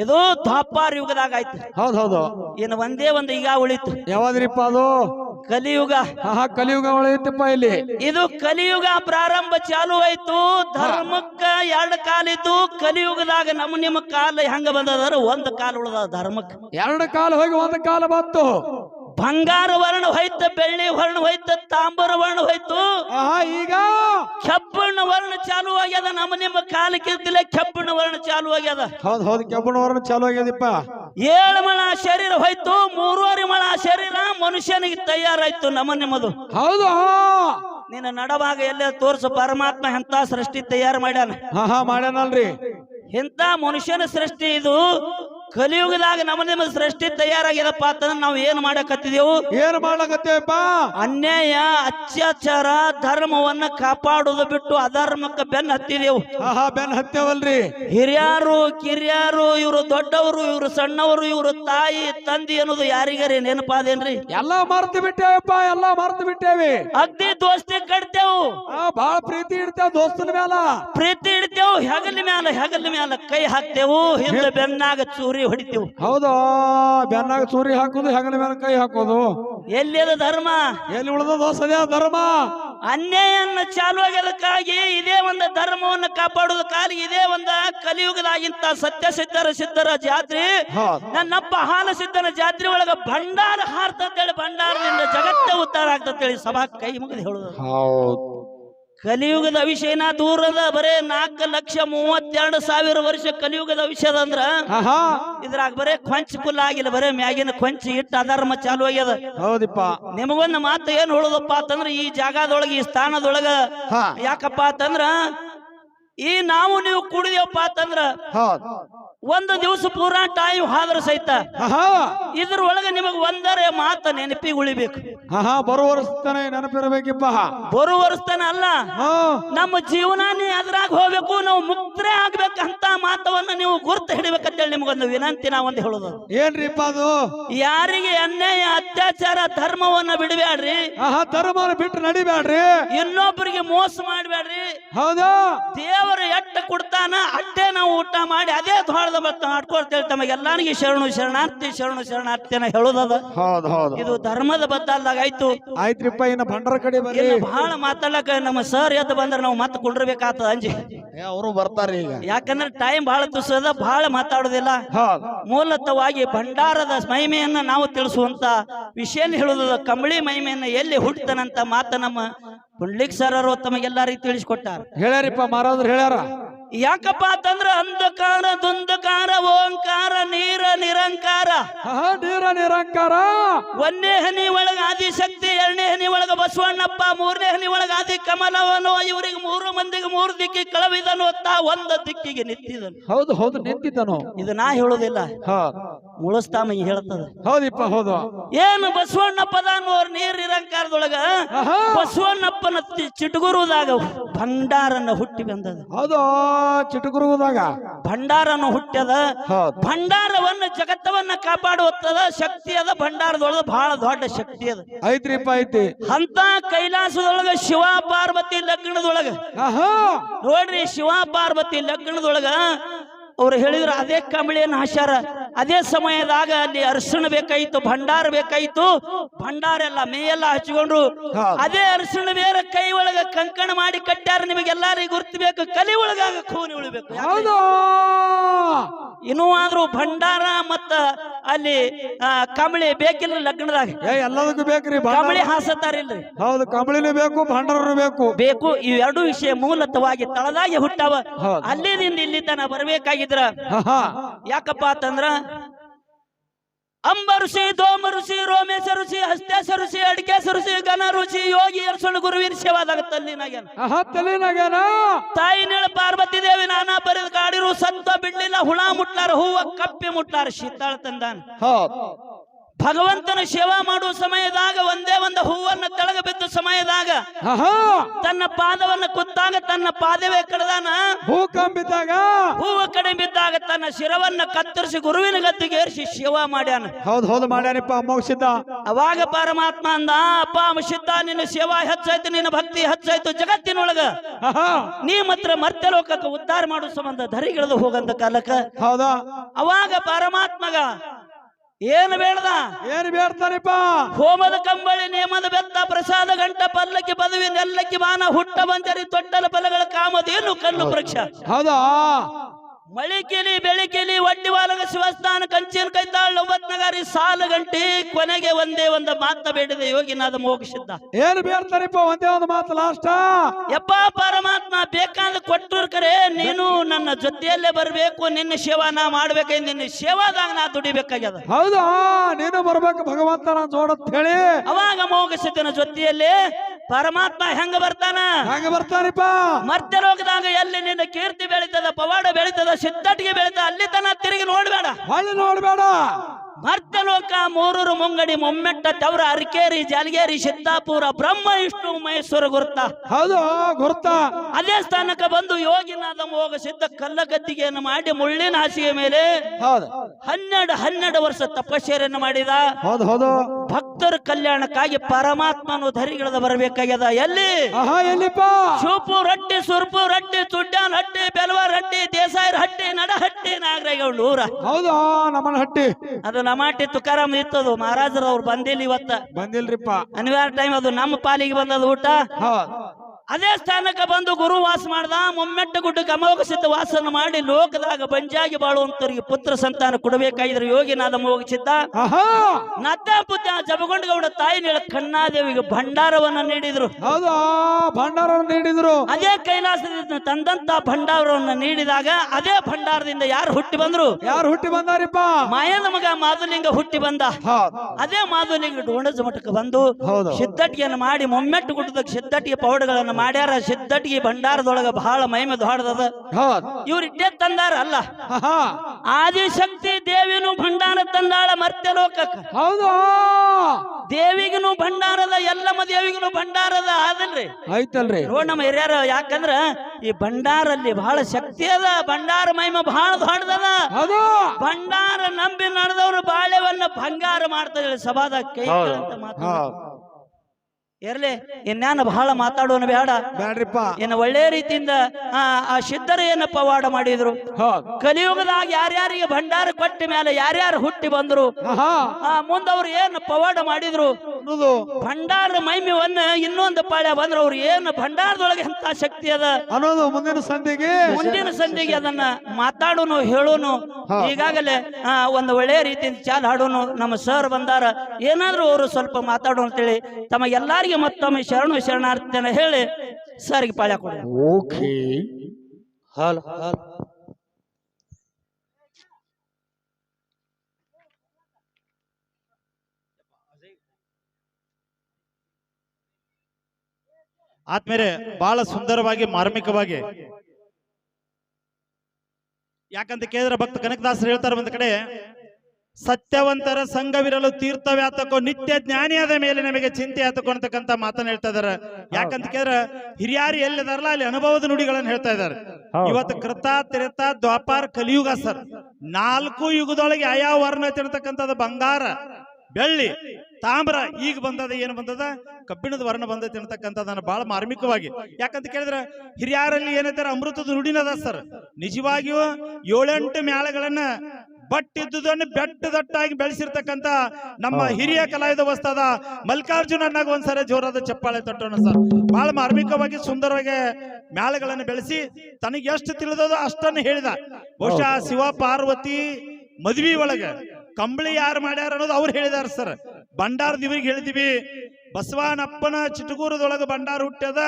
ಇದು ದ್ವಾಪಾರ ಯುಗದಾಗ ಆಯ್ತು. ಹೌದ್ ಹೌದು. ಇನ್ನು ಒಂದೇ ಒಂದು ಈಗ ಉಳಿತು. ಯಾವ್ದ್ರಿಪ್ಪ ಅದು? ಕಲಿಯುಗ. ಕಲಿಯುಗ ಉಳಿತಪ್ಪ ಇಲ್ಲಿ. ಇದು ಕಲಿಯುಗ ಪ್ರಾರಂಭ ಚಾಲು ಆಯ್ತು. ಧರ್ಮಕ್ಕ ಎರಡು ಇತ್ತು ಕಲಿಯುಗದಾಗ ನಮ್ಮ ನಿಮ್ಮ ಕಾಲ ಹೆಂಗ ಬಂದದಾರ ಒಂದ್ ಕಾಲ ಉಳ್ದ ಧರ್ಮಕ್ಕ. ಎರಡು ಕಾಲ ಹೋಗಿ ಒಂದು ಕಾಲ ಬಂತು. ಬಂಗಾರ ವರ್ಣ ಹೋಯ್ತು ಬೆಳ್ಳಿ ವರ್ಣ ಹೋಯ್ತು ತಾಂಬರ ವರ್ಣ ಹೋಯ್ತು. ಈಗ? ಕೆಬ್ಬಣ್ಣ ವರ್ಣ ಚಾಲು ಆಗ್ಯದ ನಮ್ಮ ನಿಮ್ಮ ಕಾಲ ಕಿರ್ತಿಲೆ ಕೆಬ್ಬಣ್ಣ ವರ್ಣ ಚಾಲು ಆಗ್ಯದ. ಹೌದು ಹೌದು ಕೆಬ್ಬಣವರ್ಣ ಚಾಲು ಆಗ್ಯದಪ್ಪ. ಏಳು ಮಳ ಶರೀರ ಹೋಯ್ತು ಮೂರುವರೆ ಮಳ ಶರೀರ ಮನುಷ್ಯನಿಗೆ ತಯಾರಾಯ್ತು ನಮ್ಮ ನಿಮ್ಮದು. ಹೌದು ನಿನ್ನ ನಡವಾಗ ಎಲ್ಲೇ ತೋರಿಸು ಪರಮಾತ್ಮ ಎಂತ ಸೃಷ್ಟಿ ತಯಾರು ಮಾಡ್ಯಾನ. ಹಾ ಹಾ ಮಾಡ್ಯಾನಲ್ರಿ. ಎಂತ ಮನುಷ್ಯನ ಸೃಷ್ಟಿ ಇದು? ಕಲಿಯುಗದಾಗ ನಮ್ಮ ನಿಮ್ಮ ಸೃಷ್ಟಿ ತಯಾರಾಗ್ಯದಪ್ಪ ಅಂತಂದ್ರೆ ನಾವು ಏನ್ ಮಾಡಕತ್ತಿದೆವು? ಏನ್ ಮಾಡಕತ್ತೇವಪ್ಪ? ಅನ್ಯಾಯ ಅತ್ಯಾಚಾರ ಧರ್ಮವನ್ನ ಕಾಪಾಡುದು ಬಿಟ್ಟು ಅಧರ್ಮಕ್ಕೆ ಬೆನ್ನ ಹತ್ತಿದೆವು. ಆಹಾ ಬೆನ್ ಹತ್ತೇವಲ್ರಿ. ಹಿರಿಯರು ಕಿರಿಯರು ಇವರು ದೊಡ್ಡವರು ಇವರು ಸಣ್ಣವರು ಇವರು ತಾಯಿ ತಂದಿ ಅನ್ನೋದು ಯಾರಿಗಾರಿ ನೆನಪಾದೇನ್ರಿ? ಎಲ್ಲಾ ಮರ್ತು ಬಿಟ್ಟೇವಪ್ಪ ಎಲ್ಲಾ ಮರ್ತು ಬಿಟ್ಟೇವಿ. ಅಗ್ದಿ ದೋಸ್ತಿ ಕಟ್ತೇವು. ಆ ಬಾಳ ಪ್ರೀತಿ ಇಡ್ತೇವ ದೋಸ್ತನ ಮೇಲ ಪ್ರೀತಿ ಇಡ್ತೇವು ಹೆಗಲ ಮ್ಯಾಲ ಹೆಗಲ ಮ್ಯಾಲ ಕೈ ಹಾಕ್ತೇವು ಹಿಂದೆ ಬೆನ್ನಾಗ ಚೂರಿ ಹೊಡಿತೇವು. ಹೌದು? ಬೆನ್ನಾಗ ಚೂರಿ ಹಾಕೋದು ಹೆಗಲ ಮೇಲೆ ಕೈ ಹಾಕೋದು? ಎಲ್ಲಿ ಅದ ಧರ್ಮ? ಎಲ್ಲಿ ಉಳ್ದದ? ಸದ್ಯ ಧರ್ಮ? ಅನ್ಯಾಯನ್ನ ಚಾಲು ಆಗ್ಯದಕ್ಕಾಗಿ ಇದೇ ಒಂದು ಧರ್ಮವನ್ನು ಕಾಪಾಡೋದಕ್ಕಾಗಿ ಇದೇ ಒಂದ ಕಲಿಯುಗದಾಗಿಂತ ಸತ್ಯ ಸಿದ್ಧರ ಸಿದ್ಧರ ಜಾತ್ರೆ ನನ್ನಪ್ಪ ಹಾಲ ಸಿದ್ಧನ ಜಾತ್ರೆ ಒಳಗ ಭಂಡಾರ ಹಾರ್ತಂತೇಳಿ ಭಂಡಾರದಿಂದ ಜಗತ್ತ ಉತ್ತಾರ ಆಗ್ತಂತೇಳಿ ಸಭಾ ಕೈ ಮುಗಿದು ಹೇಳುದು. ಹೌದ್. ಕಲಿಯುಗದ ವಿಷಯನ ದೂರದ ಬರೇ ನಾಲ್ಕು ಲಕ್ಷ ಮೂವತ್ತೆರಡು ಸಾವಿರ ವರ್ಷ ಕಲಿಯುಗದ ವಿಷಯದ ಅಂದ್ರ ಇದ್ರಾಗ ಬರೇ ಕೊಂಚ ಕುಲ್ಲ ಆಗಿಲ್ಲ ಬರೇ ಮ್ಯಾಗಿನ ಕೊಂಚ ಇಟ್ಟು ಅಧರ್ಮ ಚಾಲು ಆಗ್ಯದ. ಹೌದಪ್ಪ. ನಿಮಗೊಂದು ಮಾತು ಏನ್ ಹೇಳೋದಪ್ಪ ಅಂತಂದ್ರ ಈ ಜಾಗದೊಳಗೆ ಈ ಸ್ಥಾನದೊಳಗ ಯಾಕಪ್ಪ ಅಂತಂದ್ರ ಈ ನಾವು ನೀವು ಕುಡಿದೇವಪ್ಪ ಅಂತಂದ್ರ ಒಂದು ದಿವಸ ಪೂರಾ ಟೈಮ್ ಹಾದ್ರ ಸಹಿತ ಇದ್ರ ಒಳಗೆ ನಿಮಗ್ ಒಂದರ ಮಾತ ನೆನಪಿಗೆ ಉಳಿಬೇಕು. ಆಹಾ ಬರುವ ವರ್ಷತಾನೆ ನೆನಪಿರ್ಬೇಕಿಪ್ಪ. ಬರುವ ವರ್ಷತನ ಅಲ್ಲ ನಮ್ಮ ಜೀವನಾನೇ ಅದ್ರಾಗ ಹೋಗ್ಬೇಕು ನಾವು ಮುಕ್ತರೇ ಆಗ್ಬೇಕಂತ ಮಾತವನ್ನ ನೀವು ಗುರ್ತು ಹಿಡಿಬೇಕಂತೇಳಿ ನಿಮಗೊಂದು ವಿನಂತಿ ನಾ ಒಂದು ಹೇಳೋದು. ಏನ್ರಿಪ್ಪ ಅದು? ಯಾರಿಗೆ ಅನ್ಯಾಯ ಅತ್ಯಾಚಾರ ಧರ್ಮವನ್ನ ಬಿಡಬೇಡ್ರಿ ಆಹಾ ಧರ್ಮನ ಬಿಟ್ಟು ನಡಿಬೇಡ್ರಿ ಇನ್ನೊಬ್ಬರಿಗೆ ಮೋಸ ಮಾಡಬೇಡ್ರಿ ಹೌದಾ? ದೇವರು ಎಟ್ಟ ಕೊಡ್ತಾನ ಅಟ್ಟೆ ನಾವು ಊಟ ಮಾಡಿ ಅದೇ ದ್ವಾಳದ ಬತ್ತ ಮಾಡ್ಕೊಳ್ತೇವೆ ತಮಗೆಲ್ಲಾನಿಗೆ ಶರಣು ಶರಣಾರ್ಥಿ ಶರಣು ಶರಣಾರ್ಥಿನ ಹೇಳೋದದ ಹೇಳುದದ. ಹೌದು ಇದು ಧರ್ಮದ ಬದ್ದಲ್ದಾಗ ಆಯ್ತು. ಆಯ್ತ್ರಿಪ್ಪ ಇನ್ನ ಭಂಡರ ಕಡೆ ಬರ್ರಿ. ಬಹಳ ಮಾತಾಡ್ಲಕ್ಕ ನಮ್ಮ ಸರ್ ಎದ್ದು ಬಂದ್ರೆ ನಾವು ಮತ್ತೆ ಕುಂಡ್ರಬೇಕಾಗ್ತದ ಅಂಜಿ. ಅವರು ಬರ್ತಾರೆ ಈಗ. ಯಾಕಂದ್ರೆ ಟೈಮ್ ಬಹಳ ತುಸದ ಬಹಳ ಮಾತಾಡೋದಿಲ್ಲ. ಹೌದ್. ಮೂಲತವಾಗಿ ಭಂಡಾರದ ಮಹಿಮೆಯನ್ನ ನಾವು ತಿಳಿಸುವಂತ ವಿಷಯ ಹೇಳುದ ಕಂಬಳಿ ಮಹಿಮೆಯನ್ನ ಎಲ್ಲಿ ಹುಟ್ಟತನಂತ ಮಾತ ನಮ್ಮ ಪುಂಡ್ಲಿಕ್ ಸರ್ ಅವರು ರೀತಿ ತಿಳಿಸ್ಕೊಟ್ಟಾರ. ಹೇಳ್ಯಾರಿಪ್ಪ ಮಾರಾದ್ರು ಹೇಳ್ಯಾರ. ಯಾಕಪ್ಪ ಅಂತಂದ್ರ ಅಂಧಕಾರ ದುಂದಕಾರ ಓಂಕಾರ ನೀರ ನಿರಂಕಾರ. ನೀರ ನಿರಂಕಾರ. ಒಂದೇ ಹನಿ ಒಳಗ ಆದಿಶಕ್ತಿ ಎರಡನೇ ಹನಿ ಒಳಗ ಬಸವಣ್ಣಪ್ಪ ಮೂರನೇ ಹನಿ ಒಳಗ ಆದಿ ಕಮಲವನು ಇವರಿಗೆ ಮೂರು ಮಂದಿಗೆ ಮೂರು ದಿಕ್ಕಿಗೆ ಕಳವಿದನು ಅಂತ ಒಂದ ದಿಕ್ಕಿಗೆ ನಿಂತಿದನು. ಹೌದು ಹೌದು ನಿಂತಿದ್ದನು. ಇದು ನಾ ಹೇಳುದಿಲ್ಲ. ಮುಳಸ್ತಾಮ ಹೇಳ್ತದ. ಹೌದಿಪ್ಪ ಹೌದು. ಏನು ಬಸವಣ್ಣಪ್ಪದ ನೀರ್ ನಿರಂಕಾರದೊಳಗ ಆಹಾ. ಬಸವಣ್ಣಪ್ಪನ ಚಿಟಗುರುದಾಗ ಭಂಡಾರನ ಹುಟ್ಟಿ ಬಂದದ. ಹೌದು ಚಿಟಗುರುದಾಗ? ಭಂಡಾರನ ಹುಟ್ಟದ ಭಂಡಾರವನ್ನ ಜಗತ್ತವನ್ನ ಕಾಪಾಡುವತ್ತದ ಶಕ್ತಿ ಅದ ಭಂಡಾರದೊಳಗ ಬಹಳ ದೊಡ್ಡ ಶಕ್ತಿ ಅದ. ಐತ್ರಿಪ್ಪ ಐತಿ ಅಂತ ಕೈಲಾಸದೊಳಗ ಶಿವ ಪಾರ್ವತಿ ಲಗ್ನದೊಳಗ. ನೋಡ್ರಿ ಶಿವ ಪಾರ್ವತಿ ಲಗ್ನದೊಳಗ ಅವ್ರು ಹೇಳಿದ್ರು ಅದೇ ಕಂಬಳಿಯನ್ನು ಹಾಸ್ಯಾರ. ಅದೇ ಸಮಯದಾಗ ಅಲ್ಲಿ ಅರ್ಶಿಣ ಬೇಕಾಯಿತು ಭಂಡಾರ ಬೇಕಾಯಿತು. ಭಂಡಾರ ಎಲ್ಲ ಮೇಯೆಲ್ಲ ಹಚ್ಕೊಂಡ್ರು ಅದೇ ಅರ್ಶಿಣ ಬೇರೆ ಕೈ ಒಳಗ ಕಂಕಣ ಮಾಡಿ ಕಟ್ಟ್ಯಾರ ನಿಮಗೆಲ್ಲಾರಿಗೂ ಗುರ್ತಿಬೇಕು ಕಲಿ ಒಳಗಾಗ ಖೂನಿ ಉಳಿಬೇಕು. ಇನ್ನೂ ಆದ್ರೂ ಭಂಡಾರ ಮತ್ತ ಅಲ್ಲಿ ಕಂಬಳಿ ಬೇಕಿಲ್ಲ ಲಗ್ನದಾಗ? ಎಲ್ಲದಕ್ಕೂ ಬೇಕ್ರಿ ಭಂಡಾರ. ಕಂಬಳಿ ಹಾಸತಾರಿಲ್ರಿ ಹೌದು ಕಂಬಳಿನೂ ಬೇಕು ಭಂಡಾರನು ಬೇಕು. ಬೇಕು ಇವೆರಡು ವಿಷಯ ಮೂಲತವಾಗಿ ತಳದಾಗಿ ಹುಟ್ಟಾವ. ಅಲ್ಲಿ ಅಲ್ಲಿದಿಂದ ಇಲ್ಲಿ ತನ ಬರ್ಬೇಕಾಗಿದ್ರ ಆಹಾ ಯಾಕಪ್ಪ ಅಂತಂದ್ರ ಅಂಬ ಋಷಿ ಧೋಮ ಋಷಿ ರೋಮೇಶ ಋಷಿ ಹಸ್ತೇಶ ಋಷಿ ಅಡಿಕೇಶ ಋಷಿ ಘನ ಋಷಿ ಯೋಗಿ ಅರ್ಸಣ ಗುರುವಿನ ಸೇವಾದಾಗ ತಲ್ಲಿನಾಗ್ಯಾನ. ತಾಯಿ ನೀಳ ಪಾರ್ವತಿ ದೇವಿ ನಾನಾ ಬರೆದ ಕಾಡಿರು ಸಂತ ಬಿಡ್ಲಿಲ್ಲ ಹುಳ ಮುಟ್ಲಾರ ಹೂವ ಕಪ್ಪಿ ಮುಟ್ಲಾರ ಶೀತಾಳ ತಂದಾನ. ಭಗವಂತನ ಸೇವಾ ಮಾಡುವ ಸಮಯದಾಗ ಒಂದೇ ಒಂದು ಹೂವನ್ನ ತೆಳಗ ಬಿದ್ದ ಸಮಯದಾಗ ತನ್ನ ಪಾದವನ್ನ ಕುತ್ತಾಗ ತನ್ನ ಪಾದವೇ ಕಡದಾನ. ಭೂಕಂಪಿದ್ದಾಗ ಹೂವ ಕಡೆ ಬಿದ್ದಾಗ ತನ್ನ ಶಿರವನ್ನ ಕತ್ತರಿಸಿ ಗುರುವಿನ ಗದ್ದಿಗೆ ಏರಿಸಿ ಸೇವಾ ಮಾಡ್ಯಾನ. ಹೌದು ಹೌದು ಮಾಡ್ಯಾನಪ್ಪ ಮೋಕ್ಷಿದ್ದ ಅವಾಗ ಪರಮಾತ್ಮ ಅಂದ ಅಪ್ಪ ಮುಷಿದ್ದ ನಿನ್ನ ಸೇವಾ ಹೆಚ್ಚಾಯ್ತು ನಿನ್ನ ಭಕ್ತಿ ಹೆಚ್ಚಾಯ್ತು ಜಗತ್ತಿನೊಳಗ. ನೀ ಮಾತ್ರ ಮರ್ತ್ಯ ಲೋಕಕ್ಕೆ ಉದ್ಧಾರ ಮಾಡುವ ಸಂಬಂಧ ಧರಿಗಿಳಿದು ಹೋಗಂತ ಕಾಲಕ್ಕ. ಹೌದಾ. ಅವಾಗ ಪರಮಾತ್ಮಗ ಏನು ಬೇಡದ? ಏನು ಬೇಡ್ತಾರಪ್ಪ? ಹೋಮದ ಕಂಬಳಿ ನೇಮದ ಬೆತ್ತ ಪ್ರಸಾದ ಗಂಟ ಪಲ್ಲಕ್ಕಿ ಪದವಿ ನೆಲ್ಲಕ್ಕಿ ಮಾನ ಹುಟ್ಟ ಬಂಜರಿ ತೊಟ್ಟಲ ಫಲಗಳ ಕಾಮದೇನು ಕಲ್ಲು ಪ್ರಕ್ಷ ಹೌದಾ? ಮಳಿಕಿಲಿ ಬೆಳಿಕೆಲಿ ಒಡ್ಡಿ ವಾಲಗ ಶಿವಸ್ಥಾನ ಕಂಚಿನ ಕೈತಾಳ್ ನಗಾರಿ ಸಾಲು ಗಂಟೆ ಕೊನೆಗೆ ಒಂದೇ ಒಂದು ಮಾತ ಬೇಡಿದೆ ಯೋಗಿನಾದ ಮೋಕ್ಷಿದ್ದ. ಏನ್ ಬೇಡ್ತಾರಿಪ್ಪ ಒಂದೇ ಒಂದು ಮಾತು ಲಾಸ್ಟ್ ಯಪ್ಪ ಪರಮಾತ್ಮ ಬೇಕಾದ ಕೊಟ್ಟರು ಕರೆ ನೀನು ನನ್ನ ಜೊತೆಯಲ್ಲೇ ಬರಬೇಕು ನಿನ್ನ ಸೇವಾ ನಾ ಮಾಡ್ಬೇಕು ನಿನ್ನ ಸೇವಾದಾಗ ನಾ ದುಡಿಬೇಕಾಗ್ಯದ. ಹೌದಾ? ನೀನು ಬರ್ಬೇಕು ಭಗವಂತನ ಜೋಡತ್ ಹೇಳಿ. ಅವಾಗ ಮೋಗಸಿದ್ದನ ಜೊತೆಯಲ್ಲಿ ಪರಮಾತ್ಮ ಹೆಂಗ ಬರ್ತಾನ? ಹೆಂಗ ಬರ್ತಾನಪ್ಪ? ಮರ್ತ್ಯ ಲೋಕದಾಗ ಎಲ್ಲಿ ನಿನ್ನ ಕೀರ್ತಿ ಬೆಳೀತದ ಪವಾಡ ಬೆಳೀತದ ಸಿದ್ದಟಿಗೆ ಬೆಳೀತದ ಅಲ್ಲಿ ತನ ತಿರುಗಿ ನೋಡ್ಬೇಡ. ಅಲ್ಲಿ ನೋಡ್ಬೇಡ. ಮರ್ತ್ಯ ಲೋಕ ಮೂರೂರು ಮುಂಗಡಿ ಮೊಮ್ಮೆಟ್ಟ ತವರ ಅರಕೇರಿ ಜಾಲಗೇರಿ ಸಿದ್ದಾಪುರ ಬ್ರಹ್ಮ ವಿಷ್ಣು ಮೈಸೂರು ಗುರುತ. ಹೌದು ಗುರ್ತ. ಅದೇ ಸ್ಥಾನಕ್ಕೆ ಬಂದು ಯೋಗಿನಾದ ಹೋಗ ಸಿದ್ದ ಕಲ್ಲ ಗದ್ದಿಗೆಯನ್ನು ಮಾಡಿ ಮುಳ್ಳಿನ ಹಾಸಿಗೆ ಮೇಲೆ ಹೌದು. ಹನ್ನೆರಡು ಹನ್ನೆರಡು ವರ್ಷ ತಪಶ್ಚರ್ಯನ್ನು ಮಾಡಿದ. ಹೌದು ಹೌದು. ಭಕ್ತರ ಕಲ್ಯಾಣಕ್ಕಾಗಿ ಪರಮಾತ್ಮನು ಧರಿಗಿಳದ ಬರಬೇಕಾಗ್ಯದ. ಎಲ್ಲಿ? ಶೂಪು ರಟ್ಟಿ ಸುರ್ಪು ರಟ್ಟಿ ತುಡ್ಡಾನ್ ಹಟ್ಟಿ ಬೆಲವಾರ್ ಹಟ್ಟಿ ದೇಸಾಯರ್ ಹಟ್ಟಿ ನಡಹಟ್ಟಿ ನಾಗರೇಗೌಡ ಊರ. ಹೌದಾ ನಮ್ಮನ ಹಟ್ಟಿ ಅದು ನಮಾಟಿ ತುಕಾರಾಮ್ ಇತ್ತದು ಮಹಾರಾಜರು ಅವ್ರು ಬಂದಿಲ್ಲ ಇವತ್ತ. ಬಂದಿಲ್ರಿಪ್ಪ. ಅನಿವಾರ್ಯ ಟೈಮ್ ಅದು ನಮ್ಮ ಪಾಲಿಗೆ ಬಂದದ ಊಟ. ಹೌದು. ಅದೇ ಸ್ಥಾನಕ್ಕೆ ಬಂದು ಗುರು ವಾಸ ಮಾಡ್ದ ಮೊಮ್ಮೆಟ್ಟ ಗುಡ್ಡ ಅಮೋಘ ಸಿದ್ಧ ವಾಸನ ಮಾಡಿ ಲೋಕದಾಗ ಬಂಜಾಗಿ ಬಾಳುವಂತವ್ರಿಗೆ ಪುತ್ರ ಸಂತಾನ ಕೊಡಬೇಕಾಗಿದ್ರೆ ಯೋಗಿನಾದ ಮೋಗಿಸಿದ್ದ ಆಹಾ! ನತ್ತ ಪುತ್ತ ಜಬಗೊಂಡಗೌಡ ತಾಯಿ ನೀಳ ಕಣ್ಣಾದೇವಿಗೆ ಭಂಡಾರವನ್ನ ನೀಡಿದ್ರು. ಭಂಡಾರ ನೀಡಿದ್ರು. ಅದೇ ಕೈಲಾಸದಿಂದ ತಂದಂತ ಭಂಡಾರವನ್ನ ನೀಡಿದಾಗ ಅದೇ ಭಂಡಾರದಿಂದ ಯಾರು ಹುಟ್ಟಿ ಬಂದ್ರು? ಯಾರು ಹುಟ್ಟಿ ಬಂದಾರಿಪ್ಪ? ಮಾಯದ ಮಗ ಮಾಧುಲಿಂಗ ಹುಟ್ಟಿ ಬಂದ. ಅದೇ ಮಾಧುಲಿಂಗ ಡೋಣಜ ಮಠಕ್ಕೆ ಬಂದು ಸಿದ್ಧಟಿಯನ್ನು ಮಾಡಿ ಮೊಮ್ಮೆಟ್ಟು ಗುಡ್ಡದಾಗ ಸಿದ್ದಟಿಗೆ ಪೌಡಗಳನ್ನ ಮಾಡ್ಯಾರ ಸಿದ್ದಟಿಗೆ ಭಂಡಾರದೊಳಗ ಬಹಳ ಮಹಿಮೆ ದೊಡ್ಡದದ. ಹೌದು. ಇವ್ರು ಇಟ್ಟೇ ತಂದಾರ ಅಲ್ಲ. ಆದಿಶಕ್ತಿ ದೇವಿನು ಭಂಡಾರ ತಂದಾಳ ಮರ್ತ್ಯ ಲೋಕಕ್ಕ. ಹೌದು ದೇವಿಗೂ ಭಂಡಾರದ ಎಲ್ಲಮ್ಮ ದೇವಿಗೂ ಭಂಡಾರದ ಆದಲ್ರಿ. ಆಯ್ತಲ್ರಿ. ನೋಡ್ ನಮ್ಮ ಹಿರಿಯರು ಯಾಕಂದ್ರ ಈ ಭಂಡಾರಲ್ಲಿ ಬಹಳ ಶಕ್ತಿ ಅದ. ಭಂಡಾರ ಮಹಿಮೆ ಬಹಳ ದೊಡ್ಡದ ಭಂಡಾರ ನಂಬಿ ನಡೆದವರು ಬಾಳೆವನ್ನ ಭಂಗಾರ ಮಾಡ್ತಾರೆ ಸಭಾದ ಕೈ ಅಂತ ಮಾತು ಇರ್ಲಿ ಇನ್ಯಾನ ಬಹಳ ಮಾತಾಡೋನು ಬೇಡ. ಬೇಡ್ರಿಪ್ಪ ಇನ್ನು ಒಳ್ಳೆ ರೀತಿಯಿಂದ ಆ ಆ ಸಿದ್ಧರು ಏನ ಪವಾಡ ಮಾಡಿದ್ರು. ಕಲಿಯುಗದಾಗ ಯಾರ್ಯಾರಿಗೆ ಭಂಡಾರ ಕೊಟ್ಟ ಮೇಲೆ ಯಾರ್ಯಾರು ಹುಟ್ಟಿ ಬಂದ್ರು? ಮುಂದವ್ರು ಏನು ಪವಾಡ ಮಾಡಿದ್ರು? ಭಂಡಾರದ ಭಂಡಾರ ಮೈಮ್ಯವನ್ನ ಇನ್ನೊಂದು ಪಾಳ್ಯ ಬಂದ್ರ. ಅವ್ರು ಏನು ಭಂಡಾರದೊಳಗೆ ಎಂತ ಶಕ್ತಿ ಅದ? ಅನ್ನೋದು ಮುಂದಿನ ಸಂಧಿಗೆ. ಮುಂದಿನ ಸಂಧಿಗೆ ಅದನ್ನ ಮಾತಾಡೋನು ಹೇಳೋನು. ಈಗಾಗಲೇ ಒಂದು ಒಳ್ಳೆ ರೀತಿಯಿಂದ ಚಾಲ್ ಹಾಡೋನು ನಮ್ಮ ಸರ್ ಬಂದಾರ. ಏನಾದ್ರೂ ಅವರು ಸ್ವಲ್ಪ ಮಾತಾಡೋಣ ಅಂತೇಳಿ ತಮಗೆಲ್ಲರಿಗೆ ಮತ್ತೊಮ್ಮೆ ಶರಣು ಶರಣಾರ್ಥನ ಹೇಳಿ ಸರ್ಗೆ ಪಾಳ್ಯ ಕೊಡ. ಓಕೆ. ಹಾಲ್. ಆದ್ಮೇಲೆ ಬಹಳ ಸುಂದರವಾಗಿ ಮಾರ್ಮಿಕವಾಗಿ. ಯಾಕಂತ ಕೇಳಿದ್ರೆ ಭಕ್ತ ಕನಕದಾಸರು ಹೇಳ್ತಾರೆ ಒಂದ್ ಕಡೆ ಸತ್ಯವಂತರ ಸಂಘವಿರಲು ತೀರ್ಥವ್ಯಾತಕೋ ನಿತ್ಯ ಜ್ಞಾನಿಯಾದ ಮೇಲೆ ನಮಗೆ ಚಿಂತೆ ಆತಕೋ ಅಂತಕ್ಕಂತ ಮಾತನ್ನ ಹೇಳ್ತಾ ಇದಾರೆ ಯಾಕಂತ ಕೇಳಿದ್ರೆ ಹಿರಿಯಾರು ಎಲ್ಲಿದಾರಲ್ಲ ಅಲ್ಲಿ ಅನುಭವದ ನುಡಿಗಳನ್ನ ಹೇಳ್ತಾ ಇದ್ದಾರೆ. ಇವತ್ತು ಕೃತ ತಿರತ ದ್ವಾಪಾರ ಕಲಿಯುಗ ಸರ್. ನಾಲ್ಕು ಯುಗದೊಳಗೆ ಆಯಾ ವರ್ಣ ತಿರ್ತಕ್ಕಂಥದ್ದು ಬಂಗಾರ ಬೆಳ್ಳಿ ತಾಮ್ರ ಈಗ ಬಂದದ ಏನು ಬಂದದ? ಕಬ್ಬಿಣದ ವರ್ಣ ಬಂದ ಅಂತಕ್ಕಂಥದ್ದನ್ನ ಬಹಳ ಮಾರ್ಮಿಕವಾಗಿ. ಯಾಕಂತ ಕೇಳಿದ್ರೆ ಹಿರಿಯಾರಲ್ಲಿ ಏನಂತಾರೆ ಅಮೃತದ ನುಡಿನದ ಸರ್. ನಿಜವಾಗಿಯೂ ಏಳೆಂಟು ಮ್ಯಾಳಗಳನ್ನ ಬಟ್ಟಿದ್ದುದನ್ನು ಬೆಟ್ಟದಟ್ಟಾಗಿ ಬೆಳೆಸಿರ್ತಕ್ಕಂಥ ನಮ್ಮ ಹಿರಿಯ ಕಲಾವಿದ ವಸ್ತಾದ ಮಲ್ಲಿಕಾರ್ಜುನ ಅನ್ನಾಗ ಒಂದ್ಸರಿ ಜೋರಾದ ಚಪ್ಪಾಳೆ ತಟ್ಟೋಣ ಸರ್. ಬಹಳ ಮಾರ್ಮಿಕವಾಗಿ ಸುಂದರವಾಗಿ ಮ್ಯಾಳಗಳನ್ನು ಬೆಳೆಸಿ ತನಗೆ ಎಷ್ಟು ತಿಳಿದದೋ ಅಷ್ಟನ್ನು ಹೇಳಿದ. ಬಹುಶಃ ಶಿವ ಪಾರ್ವತಿ ಮದ್ವಿ ಒಳಗೆ ಕಂಬಳಿ ಯಾರು ಮಾಡ್ಯಾರ ಅನ್ನೋದು ಅವ್ರು ಹೇಳಿದಾರ ಸರ್. ಭಂಡಾರ ದಿವರಿಗೆ ಹೇಳ್ತೀವಿ ಬಸವನಪ್ಪನ ಚಿಟಗೂರದೊಳಗೆ ಭಂಡಾರ ಹುಟ್ಟ್ಯದ